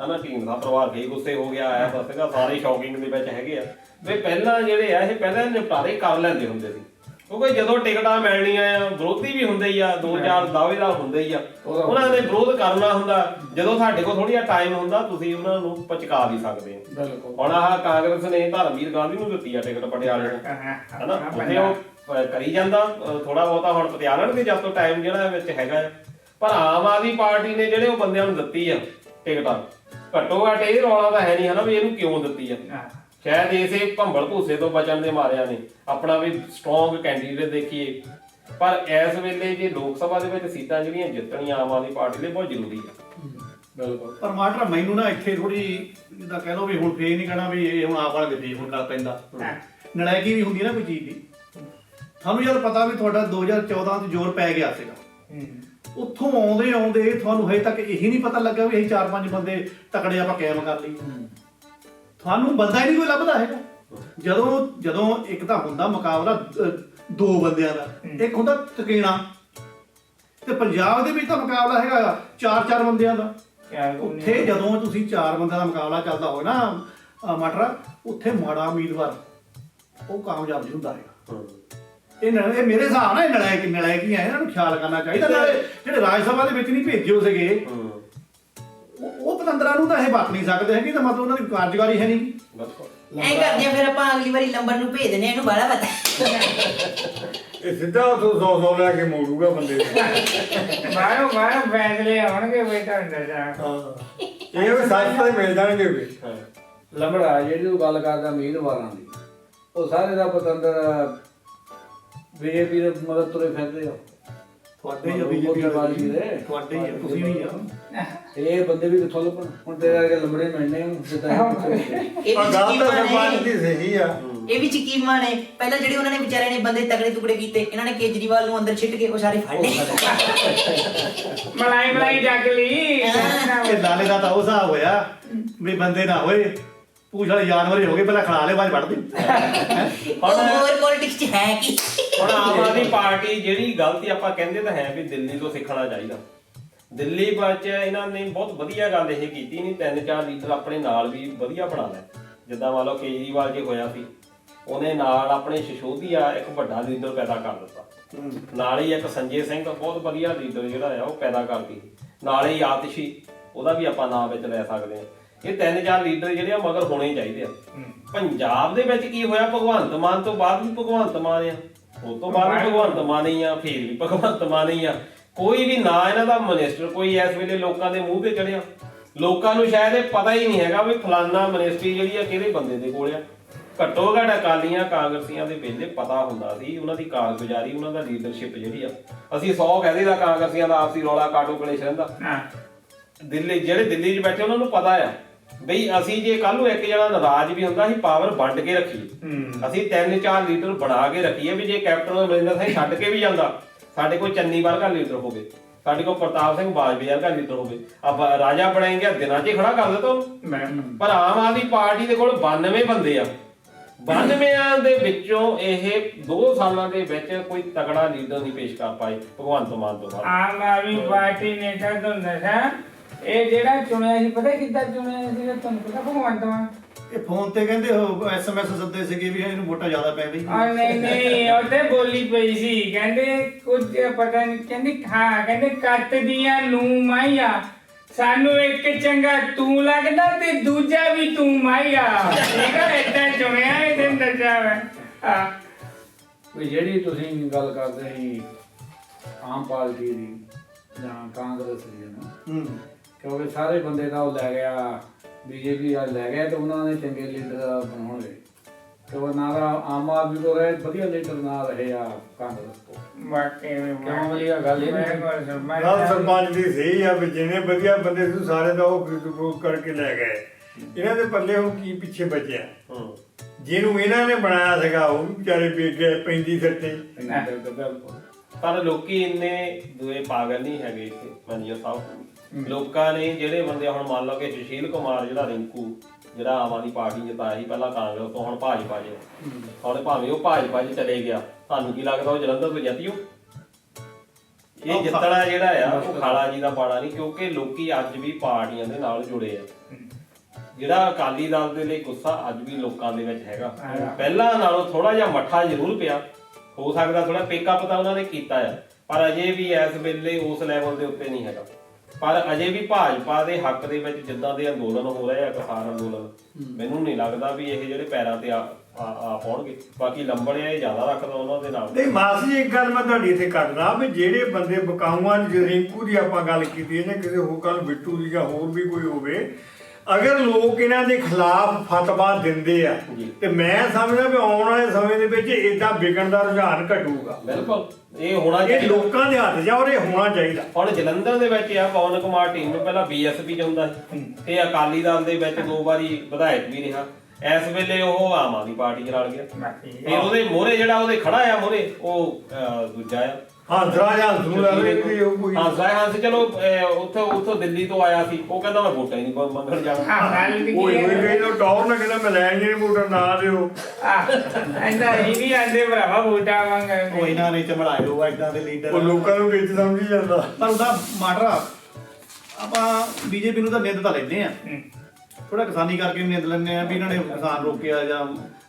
ਹਨਾ ਢੀਂਡ ਦਾ ਪਰਿਵਾਰ ਫੇਰ ਗੁੱਸੇ ਹੋ ਗਿਆ ਆਇਆ ਦੱਸੇਗਾ ਸਾਰੇ ਸ਼ੌਕਿੰਗ ਦੇ ਵਿੱਚ ਹੈਗੇ ਆ। ਵੀ ਪਹਿਲਾਂ ਜਿਹੜੇ ਆ ਇਹ ਪਹਿਲਾਂ ਨਿਪਟਾਰੇ ਕਰ ਲੈਂਦੇ ਹੁੰਦੇ ਸੀ। ਕਿਉਂਕਿ ਜਦੋਂ ਟਿਕਟਾਂ ਮਿਲਣੀਆਂ ਆ ਵਿਰੋਧੀ ਵੀ ਹੁੰਦੇ ਹੀ ਆ ਦੋ ਚਾਰ ਦਾਅਵੇਦਾਰ ਹੁੰਦੇ ਹੀ ਆ। ਉਹਨਾਂ ਨੇ ਵਿਰੋਧ ਕਰਨਾ ਹੁੰਦਾ ਜਦੋਂ ਸਾਡੇ ਕੋਲ ਥੋੜੀ ਜਿਹਾ ਟਾਈਮ ਹੁੰਦਾ ਤੁਸੀਂ ਉਹਨਾਂ ਨੂੰ ਪਚਕਾ ਵੀ ਸਕਦੇ ਹੋ। ਬਿਲਕੁਲ। ਹੁਣ ਆਹ ਕਾਂਗਰਸ ਨੇ ਧਰਮਵੀਰ ਗਾਂਧੀ ਨੂੰ ਦਿੱਤੀ ਆ ਟਿਕਟ ਪਟਿਆਲੇ ਤੋਂ ਹਨਾ ਉੱਥੇ ਉਹ ਕਰੀ ਜਾਂਦਾ ਥੋੜਾ ਬਹੁਤਾ ਹੁਣ ਪਤਿਆਲਣ ਦੇ ਜਦ ਤੋਂ ਟਾਈਮ ਜਿਹੜਾ ਵਿੱਚ ਹੈਗਾ। ਪਰ ਆਮ ਆਦਮੀ ਪਾਰਟੀ ਨੇ ਜਿਹੜੇ ਉਹ ਬੰਦਿਆਂ ਨੂੰ ਦਿੱਤੀ ਆ ਟਿਕਟਾਂ। ਘੱਟੋ ਘੱਟ ਇਹ ਰੌਲਾ ਤਾਂ ਹੈ ਨਹੀਂ ਹਨਾ ਵੀ ਇਹਨੂੰ ਕਿਉਂ ਦਿੱਤੀ ਆ? ਸ਼ਾਇਦ ਇਸੇ ਭੰਬਲ ਭੂਸੇ ਤੋਂ ਬਚਣ ਦੇ ਮਾਰਿਆਂ ਨੇ ਆਪਣਾ ਵੀ ਸਟਰੋਂਗ ਕੈਂਡੀਡੇਟ ਦੇਖੀਏ। ਪਰ ਇਸ ਵੇਲੇ ਜੇ ਲੋਕ ਸਭਾ ਦੇ ਵਿੱਚ ਸੀਟਾਂ ਜਿਹੜੀਆਂ ਜਿੱਤਣੀਆਂ ਆਮ ਆਦਮੀ ਪਾਰਟੀ ਲਈ ਬਹੁਤ ਜ਼ਰੂਰੀ ਆ। ਬਿਲਕੁਲ। ਪਰ ਮਾਟਰ ਮੈਨੂੰ ਨਾ ਇੱਥੇ ਥੋੜੀ ਜਿੱਦਾਂ ਕਹਿ ਲਓ ਵੀ ਹੁਣ ਫੇਰ ਨਹੀਂ ਕਹਿਣਾ ਵੀ ਇਹ ਹੁਣ ਆਪ ਵਾਲੇ ਦੇ ਹੁਣ ਕਰ ਪੈਂਦਾ। ਨਲਾਇਕੀ ਵੀ ਹੁੰਦੀ ਨਾ ਕੋਈ ਚੀਜ਼ ਦੀ। ਤੁਹਾਨੂੰ ਜਦ ਪਤਾ ਵੀ ਤੁਹਾਡਾ 2014 ਚ ਜ਼ੋਰ ਪੈ ਗਿਆ ਸੀਗਾ। ਉੱਥੋਂ ਆਉਂਦੇ ਆਉਂਦੇ ਤੁਹਾਨੂੰ ਹਜੇ ਤੱਕ ਇਹੀ ਨਹੀਂ ਪਤਾ ਲੱਗਾ ਵੀ ਅਸੀਂ ਚਾਰ ਪੰਜ ਬੰਦੇ ਤਕੜੇ ਆਪਾਂ ਕਾਇਮ ਕਰ ਲਈ ਤੁਹਾਨੂੰ ਬੰਦਾ ਹੀ ਨਹੀਂ ਕੋਈ ਲੱਭਦਾ ਹੈਗਾ। ਜਦੋਂ ਜਦੋਂ ਇੱਕ ਤਾਂ ਹੁੰਦਾ ਮੁਕਾਬਲਾ ਅਹ, ਦੋ ਬੰਦਿਆਂ ਦਾ। ਇੱਕ ਹੁੰਦਾ ਤਕੀਣਾ ਤੇ ਪੰਜਾਬ ਦੇ ਵਿੱਚ ਤਾਂ ਮੁਕਾਬਲਾ ਹੈਗਾ ਚਾਰ ਚਾਰ ਬੰਦਿਆਂ ਦਾ। ਉੱਥੇ ਜਦੋਂ ਤੁਸੀਂ ਚਾਰ ਬੰਦਿਆਂ ਦਾ ਮੁਕਾਬਲਾ ਚੱਲਦਾ ਹੋਵੇ ਨਾ ਅਹ, ਮਟਰਾ ਉੱਥੇ ਮਾੜਾ ਉਮੀਦਵਾਰ ਉਹ ਕਾਮਯਾਬ ਨਹੀਂ ਹੁੰਦਾ ਹੈਗਾ। ਇਹ ਨਲ- ਇਹ ਮੇਰੇ ਹਿਸਾਬ ਨਾਲ ਇਹ ਨਲਾਇਕ ਹੀ ਇਹਨਾਂ ਨੂੰ ਖਿਆਲ ਕਰਨਾ ਚਾਹੀਦਾ। ਨਾਲੇ ਜਿਹੜੇ ਰਾਜ ਸਭਾ ਦੇ ਵਿੱਚ ਨਹੀਂ ਭੇਜਿਓ ਸੀਗੇ ਉਹ ਉਹ ਪਤੰਦਰਾਂ ਨੂੰ ਤਾਂ ਇਹ ਬਾਤ ਨਹੀਂ ਸਕਦੇ ਹੈਗੇ ਤਾਂ ਮਤਲਬ ਉਹਨਾਂ ਦੀ ਕਾਰਜਕਾਰੀ ਹੈ ਨਹੀਂ। ਐਂ ਕਰਦੇ ਆ ਫਿਰ ਆਪਾਂ ਅਗਲੀ ਵਾਰੀ ਲੰਬਰ ਨੂੰ ਭੇਜ ਦਿੰਦੇ ਆ ਇਹਨੂੰ ਬਾਲਾ ਪਤਾ। ਇਹ ਸਿੱਧਾ ਉਥੋਂ 100 100 ਲੈ ਕੇ ਮੋੜੂਗਾ ਬੰਦੇ ਨੂੰ। ਬਾਹਰੋਂ ਬਾਹਰੋਂ ਫੈਸਲੇ ਆਉਣਗੇ ਬਈ ਤੁਹਾਨੂੰ ਦੱਸਾਂ ਇਹ ਵੀ ਸੱਚ ਤੇ ਮਿਲ ਜਾਣਗੇ ਵੀ। ਲੰਬੜਾ ਜਿਹੜੀ ਤੂੰ ਗੱਲ ਕਰਦਾ ਉਮੀਦਵਾਰਾਂ ਦੀ। ਉਹ ਸਾਰੇ ਦਾ ਪਤੰਦਰ ਬੀਜੇਪੀ ਦੇ ਮਗਰ ਤੁਰੇ ਫਿਰਦੇ ਆ। ਤੁਹਾਡੇ ਹੀ ਦੇ। ਤੁਹਾਡੇ ਹੀ ਆ, ਤੁਸੀਂ ਵੀ ਆ। ਇਹ ਬੰਦੇ ਵੀ ਕਿੱਥੋਂ ਲੱਭਣ? ਹੁਣ ਤੇਰੇ ਵਰਗੇ ਲੰਬੜੇ ਮਿਲਣੇ ਹੁਣ ਜਿੱਦਾਂ ਇਹ ਆ ਵੀ ਗੱਲ ਤਾਂ ਸਰਪੰਚ ਦੀ ਸਹੀ ਆ। ਇਹ ਵੀ ਸਕੀਮਾਂ ਨੇ। ਪਹਿਲਾਂ ਜਿਹੜੇ ਉਹਨਾਂ ਨੇ ਵਿਚਾਰਿਆਂ ਨੇ ਬੰਦੇ ਤਗੜੇ ਟੁਕੜੇ ਕੀਤੇ ਇਹਨਾਂ ਨੇ ਕੇਜਰੀਵਾਲ ਨੂੰ ਅੰਦਰ ਛਿੱਟ ਕੇ ਉਹ ਸਾਰੇ ਫੜ ਲਏ। ਮਲਾਈ ਮਲਾਈ ਜੱਗ ਲਈ। ਇਹ ਲਾਲੇ ਦਾ ਤਾਂ ਉਹ ਹਿਸਾਬ ਹੋਇਆ ਵੀ ਬੰਦੇ ਨਾ ਹੋਏ ਪੂਛ ਵਾਲੇ ਜਾਨਵਰ ਹੀ ਹੋ ਗਏ ਪਹਿਲਾਂ ਖੜਾ ਲੈ ਬਾਅਦ ਫੜਦੇ ਉਹ ਹੋਰ ਪੋਲਿਟਿਕਸ ਚ ਹੈ ਕੀ? ਹੁਣ ਆਮ ਆਦਮੀ ਪਾਰਟੀ ਜਿਹੜੀ ਗਲਤੀ ਆਪਾਂ ਕਹਿੰਦੇ ਤਾਂ ਹੈ ਵੀ ਦਿੱਲੀ ਤੋਂ ਸਿੱਖਣਾ ਚਾਹੀਦਾ। ਦਿੱਲੀ ਵਿੱਚ ਇਹਨਾਂ ਨੇ ਬਹੁਤ ਵਧੀਆ ਗੱਲ ਇਹ ਕੀਤੀ ਨਹੀਂ ਤਿੰਨ ਚਾਰ ਲੀਡਰ ਆਪਣੇ ਨਾਲ ਵੀ ਵਧੀਆ ਬਣਾ ਲਏ। ਜਿੱਦਾਂ ਮੰਨ ਲਓ ਕੇਜਰੀਵਾਲ ਜੇ ਹੋਇਆ ਸੀ ਉਹਨੇ ਨਾਲ ਆਪਣੇ ਸ਼ਸ਼ੋਦੀਆ ਇੱਕ ਵੱਡਾ ਲੀਡਰ ਪੈਦਾ ਕਰ ਦਿੱਤਾ। ਨਾਲ ਹੀ ਇੱਕ ਸੰਜੇ ਸਿੰਘ ਬਹੁਤ ਵਧੀਆ ਲੀਡਰ ਜਿਹੜਾ ਆ ਉਹ ਪੈਦਾ ਕਰਦੀ ਨਾਲ ਹੀ ਆਤਿਸ਼ੀ ਉਹਦਾ ਵੀ ਆਪਾਂ ਨਾਮ ਵਿੱਚ ਲੈ ਸਕਦੇ ਹਾਂ। ਇਹ ਤਿੰਨ ਚਾਰ ਲੀਡਰ ਜਿਹੜੇ ਆ ਮਗਰ ਹੋਣੇ ਚਾਹੀਦੇ ਆ। ਪੰਜਾਬ ਦੇ ਵਿੱਚ ਕੀ ਹੋਇਆ ਭਗਵੰਤ ਮਾਨ ਤੋਂ ਬਾਅਦ ਵੀ ਭਗਵੰਤ ਮਾਨ ਆ। ਉਸ ਤੋਂ ਬਾਅਦ ਵੀ ਭਗਵੰਤ ਮਾਨ ਹੀ ਆ ਫੇਰ ਵੀ ਭਗਵੰਤ ਮਾਨ ਹੀ ਆ। ਕੋਈ ਵੀ ਨਾ ਇਹਨਾਂ ਦਾ ਮਿਨਿਸਟਰ ਕੋਈ ਇਸ ਵੇਲੇ ਲੋਕਾਂ ਦੇ ਮੂੰਹ ਤੇ ਚੜਿਆ। ਲੋਕਾਂ ਨੂੰ ਸ਼ਾਇਦ ਇਹ ਪਤਾ ਹੀ ਨਹੀਂ ਹੈਗਾ ਵੀ ਫਲਾਨਾ ਮਿਨਿਸਟਰੀ ਜਿਹੜੀ ਆ ਕਿਹੜੇ ਬੰਦੇ ਦੇ ਕੋਲ ਆ। ਘੱਟੋ ਘੱਟ ਅਕਾਲੀਆਂ ਕਾਂਗਰਸੀਆਂ ਦੇ ਵੇਲੇ ਪਤਾ ਹੁੰਦਾ ਸੀ ਉਹਨਾਂ ਦੀ ਕਾਰਗੁਜ਼ਾਰੀ ਉਹਨਾਂ ਦਾ ਲੀਡਰਸ਼ਿਪ ਜਿਹੜੀ ਆ। ਅਸੀਂ 100 ਕਹਦੇ ਦਾ ਕਾਂਗਰਸੀਆਂ ਦਾ ਆਪਸੀ ਰੌਲਾ ਕਾਟੋ ਕਲੇਸ਼ ਰਹਿੰਦਾ ਹਾਂ। ਦਿੱਲੀ ਜਿਹੜੇ ਦਿੱਲੀ 'ਚ ਬੈਠੇ ਉਹਨਾਂ ਨੂੰ ਪਤਾ ਆ ਬਈ ਅਸੀਂ ਜੇ ਕੱਲ ਨੂੰ ਇੱਕ ਜਣਾ ਨਾਰਾਜ਼ ਵੀ ਹੁੰਦਾ ਅਸੀਂ ਪਾਵਰ ਵੰਡ ਕੇ ਰੱਖੀਏ। ਅਸੀਂ ਤਿੰਨ ਚਾਰ ਲੀਡਰ ਬਣਾ ਕੇ ਰੱਖੀਏ ਵੀ ਜੇ ਕੈਪਟਨ ਅਮਰਿੰਦਰ ਸਿੰਘ ਛੱਡ ਕੇ ਵੀ ਜਾਂਦਾ ਸਾਡੇ ਕੋਲ ਚੰਨੀ ਵਰਗਾ ਲੀਡਰ ਹੋਵੇ ਸਾਡੇ ਕੋਲ ਪ੍ਰਤਾਪ ਸਿੰਘ ਬਾਜਵਾ ਵਰਗਾ ਲੀਡਰ ਹੋਵੇ ਅਬ ਰਾਜਾ ਬਣਾਏਗਾ ਦਿਨਾਂ 'ਚ ਹੀ ਖੜਾ ਕਰ ਦਿੱਤਾ ਉਹਨੂੰ ਮੈਂ ਪਰ ਆਮ ਆਦਮੀ ਪਾਰਟੀ ਦੇ ਕੋਲ 92 ਬੰਦੇ ਆ। 92 ਦੇ ਵਿੱਚੋਂ ਇਹ 2 ਸਾਲਾਂ ਦੇ ਵਿੱਚ ਕੋਈ ਤਗੜਾ ਲੀਡਰ ਨਹੀਂ ਪੇਸ਼ ਕਰ ਪਾਏ ਭਗਵੰਤ ਮਾਨ ਤੋਂ ਬਾਅਦ। ਆਮ ਆਦਮੀ ਪਾਰਟੀ ਨੇ ਕਿਹਾ ਤੁਹਾਨੂੰ ਦੱਸਾਂ ਇਹ ਜਿਹੜਾ ਚੁਣਿਆ ਸੀ ਪਤਾ ਕਿੱਦਾਂ ਚੁਣਿਆ ਸੀ ਤੁਹਾਨੂੰ ਪਤਾ ਭਗਵੰਤ ਮਾਨ? ਇਹ ਫੋਨ ਤੇ ਕਹਿੰਦੇ ਉਹ ਐਸਐਮਐਸ ਸੱਦੇ ਸੀਗੇ ਵੀ ਇਹਨੂੰ ਵੋਟਾਂ ਜ਼ਿਆਦਾ ਪੈ ਗਈ ਆ ਨਹੀਂ ਨਹੀਂ ਉਹਤੇ ਬੋਲੀ ਪਈ ਸੀ। ਕਹਿੰਦੇ ਕੁਝ ਪਤਾ ਨਹੀਂ ਕਹਿੰਦੀ ਹਾਂ ਕਹਿੰਦੇ ਕੱਟ ਦੀਆਂ ਨੂੰ ਮਾਈਆ ਸਾਨੂੰ ਇੱਕ ਚੰਗਾ ਤੂੰ ਲੱਗਦਾ ਤੇ ਦੂਜਾ ਵੀ ਤੂੰ ਮਾਈਆ ਠੀਕ ਹੈ ਏਦਾਂ ਚੁਣਿਆ ਇਹ ਦਿਨ ਦੱਸਿਆ ਮੈਂ। ਹਾਂ। ਵੀ ਜਿਹੜੀ ਤੁਸੀਂ ਗੱਲ ਕਰਦੇ ਸੀ ਆਮ ਪਾਰਟੀ ਦੀ ਜਾਂ ਕਾਂਗਰਸ ਦੀ ਨਾ ਹੂੰ। ਕਿਉਂਕਿ ਸਾਰੇ ਬੰਦੇ ਤਾਂ ਉਹ ਲੈ ਗਿਆ। ਬੀਜੇਪੀ ਵਾਲ ਲੈ ਗਿਆ ਤੇ ਉਹਨਾਂ ਨੇ ਚੰਗੇ ਲੀਡਰ ਬਣਾਉਣਗੇ ਤੇ ਉਹ ਨਾ ਤਾਂ ਆਮ ਆਦਮੀ ਤੋਂ ਰਹੇ ਵਧੀਆ ਲੀਡਰ ਨਾ ਰਹੇ ਆ ਕਾਂਗਰਸ ਤੋਂ ਵਾਕਈ ਕਿਉਂ ਵਧੀਆ ਗੱਲ ਇਹ ਨਹੀਂ? ਗੱਲ ਸਰਪੰਚ ਦੀ ਸਹੀ ਆ ਵੀ ਜਿਹਨੇ ਵਧੀਆ ਬੰਦੇ ਸੀ ਸਾਰੇ ਦਾ ਉਹ ਕਰਕੇ ਲੈ ਗਏ। ਇਹਨਾਂ ਦੇ ਪੱਲੇ ਹੁਣ ਕੀ ਪਿੱਛੇ ਬਚਿਆ? ਹੂੰ। ਜਿਹਨੂੰ ਇਹਨਾਂ ਨੇ ਬਣਾਇਆ ਸੀਗਾ ਉਹ ਵਿਚਾਰੇ ਵੇਚ ਗਏ ਪੈਂਦੀ ਸੱਟੇ ਬਿਲਕੁਲ। ਪਰ ਲੋਕੀ ਇੰਨੇ ਦੂਏ ਪਾਗਲ ਨਹੀਂ ਹੈਗੇ ਇੱਥੇ ਮੰਜੀਓ ਸਾਹਿਬ। ਲੋਕਾਂ ਨੇ ਜਿਹੜੇ ਬੰਦੇ ਹੁਣ ਮੰਨ ਲਓ ਕਿ ਸੁਸ਼ੀਲ ਕੁਮਾਰ ਜਿਹੜਾ ਰਿੰਕੂ ਜਿਹੜਾ ਆਮ ਆਦਮੀ ਪਾਰਟੀ ਜਿਤਾਇਆ ਸੀ ਪਹਿਲਾਂ ਕਾਂਗਰਸ ਤੋਂ ਹੁਣ ਭਾਜਪਾ 'ਚ ਹੁਣ ਭਾਵੇਂ ਉਹ ਭਾਜਪਾ 'ਚ ਚਲੇ ਗਿਆ ਤੁਹਾਨੂੰ ਕੀ ਲੱਗਦਾ ਉਹ ਜਲੰਧਰ ਤੋਂ ਜਿੱਤਿਓ? ਇਹ ਜਿੱਤਣਾ ਜਿਹੜਾ ਆ ਉਹ ਖਾਲਾ ਜੀ ਦਾ ਪਾੜਾ ਨਹੀਂ ਕਿਉਂਕਿ ਲੋਕੀ ਅੱਜ ਵੀ ਪਾਰਟੀਆਂ ਦੇ ਨਾਲ ਜੁੜੇ ਆ। ਜਿਹੜਾ ਅਕਾਲੀ ਦਲ ਦੇ ਲਈ ਗੁੱਸਾ ਅੱਜ ਵੀ ਲੋਕਾਂ ਦੇ ਵਿੱਚ ਹੈਗਾ। ਪਹਿਲਾਂ ਨਾਲੋਂ ਥੋੜਾ ਜਿਹਾ ਮੱਠਾ ਜ਼ਰੂਰ ਪਿਆ। ਹੋ ਸਕਦਾ ਥੋੜਾ ਪਿਕਅਪ ਤਾਂ ਉਹਨਾਂ ਨੇ ਕੀਤਾ ਆ ਪਰ ਅਜੇ ਵੀ ਇਸ ਵੇਲੇ ਉਸ ਲੈਵਲ ਦੇ ਉੱਤੇ ਨਹੀਂ ਹੈਗਾ। ਪਰ ਅਜੇ ਵੀ ਭਾਜਪਾ ਦੇ ਹੱਕ ਦੇ ਵਿੱਚ ਜਿੱਦਾਂ ਦੇ ਅੰਦੋਲਨ ਹੋ ਰਹੇ ਆ ਕਿਸਾਨ ਅੰਦੋਲਨ ਮੈਨੂੰ ਨਹੀਂ ਲੱਗਦਾ ਵੀ ਇਹ ਜਿਹੜੇ ਪੈਰਾਂ ਤੇ ਆ ਪਾਉਣਗੇ ਬਾਕੀ ਲੰਬੜਿਆ ਇਹ ਜ਼ਿਆਦਾ ਰੱਖਦਾ ਉਹਨਾਂ ਦੇ ਨਾਲ। ਨਹੀਂ ਮਾਸੀ ਇੱਕ ਗੱਲ ਮੈਂ ਤੁਹਾਡੀ ਇੱਥੇ ਕੱਟਦਾ ਵੀ ਜਿਹੜੇ ਬੰਦੇ ਬਕਾਊਆਂ ਦੀ ਰਿੰਕੂ ਦੀ ਆਪਾਂ ਗੱਲ ਕੀਤੀ ਹੈ ਜਾਂ ਕਿਸੇ ਹੋਰ ਕੱਲ ਬਿੱਟੂ ਦੀ ਜਾਂ ਹੋਰ ਵੀ ਕੋਈ ਹੋਵੇ ਅਗਰ ਲੋਕ ਇਹਨਾਂ ਦੇ ਖਿਲਾਫ ਫਤਵਾ ਦਿੰਦੇ ਆ। ਤੇ ਮੈਂ ਸਮਝਦਾ ਵੀ ਆਉਣ ਵਾਲੇ ਸਮੇਂ ਦੇ ਵਿੱਚ ਇਦਾਂ ਵਿਕਣ ਦਾ ਰੁਝਾਨ ਘਟੂਗਾ। ਬਿਲਕੁਲ। ਇਹ ਹੋਣਾ ਇਹ ਚਾਹੀਦਾ। ਲੋਕਾਂ ਦੇ ਹੱਥ 'ਚ ਆ ਔਰ ਇਹ ਹੋਣਾ ਚਾਹੀਦਾ। ਹੁਣ ਜਲੰਧਰ ਦੇ ਵਿੱਚ ਆ ਪਵਨ ਕੁਮਾਰ ਟੀਮ ਨੂੰ ਪਹਿਲਾਂ ਬੀਐਸਪੀ ਚ ਹੁੰਦਾ ਸੀ। ਤੇ ਅਕਾਲੀ ਦਲ ਦੇ ਵਿੱਚ ਦੋ ਵਾਰੀ ਵਿਧਾਇਕ ਵੀ ਰਿਹਾ। ਇਸ ਵੇਲੇ ਉਹ ਆਮ ਆਦਮੀ ਪਾਰਟੀ ਚ ਰਲ ਗਿਆ ਫਿਰ ਉਹਦੇ ਮੋਹਰੇ ਜਿਹੜਾ ਉਹਦੇ ਖੜਾ ਆ ਮੋਹਰੇ ਉਹ ਅਹ, ਦੂਜਾ ਆ। ਹਾਂਸਰਾ ਜਾਂ ਹੰਸੂ ਲਾ ਲੈ ਵੀ ਉਹ ਕੋਈ ਹਾਂ ਸਾਇ ਹਾਂ ਚਲੋ ਅਹ, ਉੱਥੋਂ ਉੱਥੋਂ ਦਿੱਲੀ ਤੋਂ ਆਇਆ ਸੀ। ਉਹ ਕਹਿੰਦਾ ਮੈਂ ਵੋਟਾਂ ਹੀ ਨਹੀਂ ਪ- ਮੰਗਣ ਜਾਣਾ। ਹਾਂ ਗੱਲ ਦੀ ਉਹ ਕੀ ਕੋਈ ਹੈ ਕਹੀ ਤਾਂ ਟੌਰ ਨਾ ਕਹਿੰਦਾ ਮੈਂ ਲੈਣ ਨਹੀਂ ਮੋਟਰ ਨਾ ਦਿਓ। ਆ ਇੰਦਾ ਹੀ ਵੀ ਆਂਦੇ ਭਰਾਵਾ ਵੋਟਾਂ ਉਹ ਮੰਗਣਗੇ ਇਹਨਾਂ ਨੇ ਚਮੜਾਇਓ ਇਦਾਂ ਦੇ ਉਹ ਲੀਡਰ ਲੋਕਾਂ ਨੂੰ ਵਿੱਚ ਸਮਝੀ ਜਾਂਦਾ ਪਰ ਉਹਦਾ ਮਾਟਰਾ ਆਪਾਂ ਬੀਜੇਪੀ ਨੂੰ ਤਾਂ ਨਿੰਦ ਤਾਂ ਲੈਂਦੇ ਆ। ਥੋੜਾ ਕਿਸਾਨੀ ਕਰਕੇ ਵੀ ਨਿੰਦ ਲੈਂਦੇ ਆ ਵੀ ਇਹਨਾਂ ਨੇ ਕਿਸਾਨ ਰੋਕਿਆ ਜਾਂ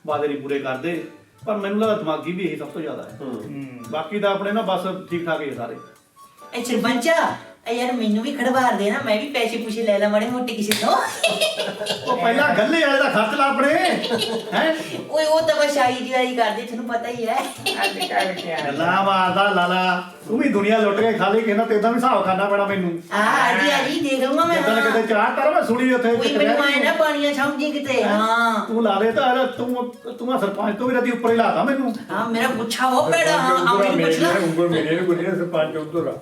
ਵਾਅਦੇ ਨਹੀਂ ਪੂਰੇ ਕਰਦੇ। ਪਰ ਮੈਨੂੰ ਲੱਗਦਾ ਦਿਮਾਗੀ ਵੀ ਇਹੀ ਸਭ ਤੋਂ ਜ਼ਿਆਦਾ ਹੈ। ਹੂੰ। ਬਾਕੀ ਤਾਂ ਆਪਣੇ ਨਾ ਬਸ ਠੀਕ ਠਾਕ ਹੀ ਆ ਸਾਰੇ। ਇਹ ਸਰਪੰਚਾ ਇਹ ਯਾਰ ਮੈਨੂੰ ਵੀ ਖੜਵਾਰ ਦੇ ਨਾ ਮੈਂ ਵੀ ਪੈਸੇ ਪੁੱਛੇ ਲੈ ਲਾ ਮਾੜੇ ਮੋਟੇ ਕਿਸੇ ਤੋਂ। ਉਹ ਪਹਿਲਾਂ ਗੱਲੇ ਵਾਲੇ ਦਾ ਖਰਚ ਲਾ ਆਪਣੇ ਹੈ? ਓਏ ਉਹ ਤਾਂ ਬਸ ਆਈ ਜੀ ਆਈ ਕਰਦੇ ਤੁਹਾਨੂੰ ਪਤਾ ਹੀ ਹੈ। ਅੱਜ ਕੱਲ ਗੱਲਾਂ ਮਾਰਦਾ ਲਾਲਾ ਤੂੰ ਵੀ ਦੁਨੀਆ ਲੁੱਟ ਕੇ ਖਾਲੀ ਕਿਸੇ ਨਾਲ ਤੇਦਾ ਵੀ ਹਿਸਾਬ ਖਾਣਾ ਪੈਣਾ ਮੈਨੂੰ। ਆ ਆਜੀ ਆਜੀ ਦੇਖ ਲਊਂਗਾ ਮੈਂ ਜਦੋਂ ਕਿਤੇ ਚਾਹ ਕਰ ਮੈਂ ਸੁਣੀ ਉੱਥੇ ਕੋਈ ਮੈਨੂੰ ਆਏ ਨਾ ਪਾਣੀਆਂ ਸਮਝੀ ਕਿਤੇ ਹਾਂ? ਤੂੰ ਲਾ ਦੇ ਤਾਂ ਤੂੰ ਤੂੰ ਆ ਸਰਪੰਚ ਤੋਂ ਵੀ ਰਦੀ ਉੱਪਰ ਹੀ ਲਾਤਾ ਮੈਨੂੰ। ਹਾਂ ਮੇਰਾ ਪੁੱਛਾ ਉਹ ਪੈੜਾ ਹਾਂ ਆ ਮੈਨੂੰ ਪੁੱਛ ਲਾ। ਉਂਗਲ ਮੇਰੇ ਨੂੰ ਕੋਈ ਸਰਪੰਚ ਉਧਰ ਆ।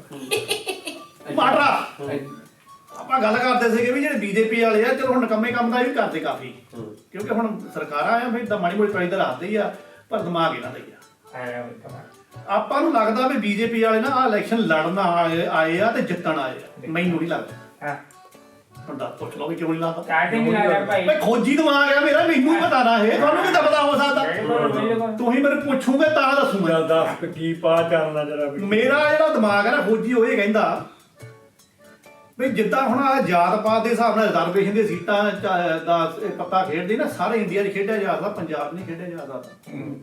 ਮਾਟਰਾ ਆਪਾਂ ਗੱਲ ਕਰਦੇ ਸੀਗੇ ਵੀ ਜਿਹੜੇ ਬੀਜੇਪੀ ਵਾਲੇ ਆ ਚਲੋ ਹੁਣ ਨਕੰਮੇ ਕੰਮ ਦਾ ਵੀ ਕਰਦੇ ਕਾਫੀ। ਕਿਉਂਕਿ ਹੁਣ ਸਰਕਾਰਾਂ ਆ ਫਿਰ ਤਾਂ ਮਾੜੀ ਮੋਟੀ ਟਰਾਈ ਤਾਂ ਰੱਖਦੇ ਹੀ ਆ ਪਰ ਦਿਮਾਗ ਇਹਨਾਂ ਦਾ ਹੀ ਆ। ਆਪਾਂ ਨੂੰ ਲੱਗਦਾ ਵੀ ਬੀਜੇਪੀ ਵਾਲੇ ਨਾ ਆ ਇਲੈਕਸ਼ਨ ਲੜਨ ਆਏ ਆ ਤੇ ਜਿੱਤਣ ਆਏ ਆ। ਮੈਨੂੰ ਨਹੀਂ ਲੱਗਦਾ। ਹਾਂ। ਦੱਸ ਪੁੱਛ ਲਓ ਵੀ ਕਿਉਂ ਨਹੀਂ ਲੱਗਦਾ। ਕਾਟਿੰਗ ਲਾ ਰਿਹਾ ਭਾਈ? ਖੋਜੀ ਦਿਮਾਗ ਆ ਮੇਰਾ ਮੈਨੂੰ ਹੀ ਪਤਾ ਨਾ ਇਹ। ਤੁਹਾਨੂੰ ਕਿੱਦਾਂ ਪਤਾ ਹੋ ਸਕਦਾ। ਬਿਲਕੁਲ ਬਿਲਕੁਲ ਤੂੰ ਹੀ ਮੈਨੂੰ ਪੁੱਛੂਗੇ ਤਾਂ ਦੱਸੂਗਾ। ਦੱਸ ਕੀ ਪਾ ਚੱਲਣਾ ਜਰਾ ਵੀ। ਮੇਰਾ ਜਿਹੜਾ ਦਿਮਾਗ ਹੈ ਨਾ ਫੌਜੀ ਉਹ ਇਹ ਕਹਿੰਦਾ ਵੀ ਜਿੱਦਾਂ ਹੁਣ ਆ ਜਾਤ ਪਾਤ ਦੇ ਹਿਸਾਬ ਨਾਲ ਰਿਜ਼ਰਵੇਸ਼ਨ ਦੀਆਂ ਸੀਟਾਂ ਚ- ਦਾ ਇਹ ਪੱਤਾ ਖੇਡਦੇ ਨਾ ਸਾਰੇ ਇੰਡੀਆ 'ਚ ਖੇਡਿਆ ਜਾ ਸਕਦਾ ਪੰਜਾਬ ਨਹੀਂ ਖੇਡਿਆ ਜਾ ਸਕਦਾ।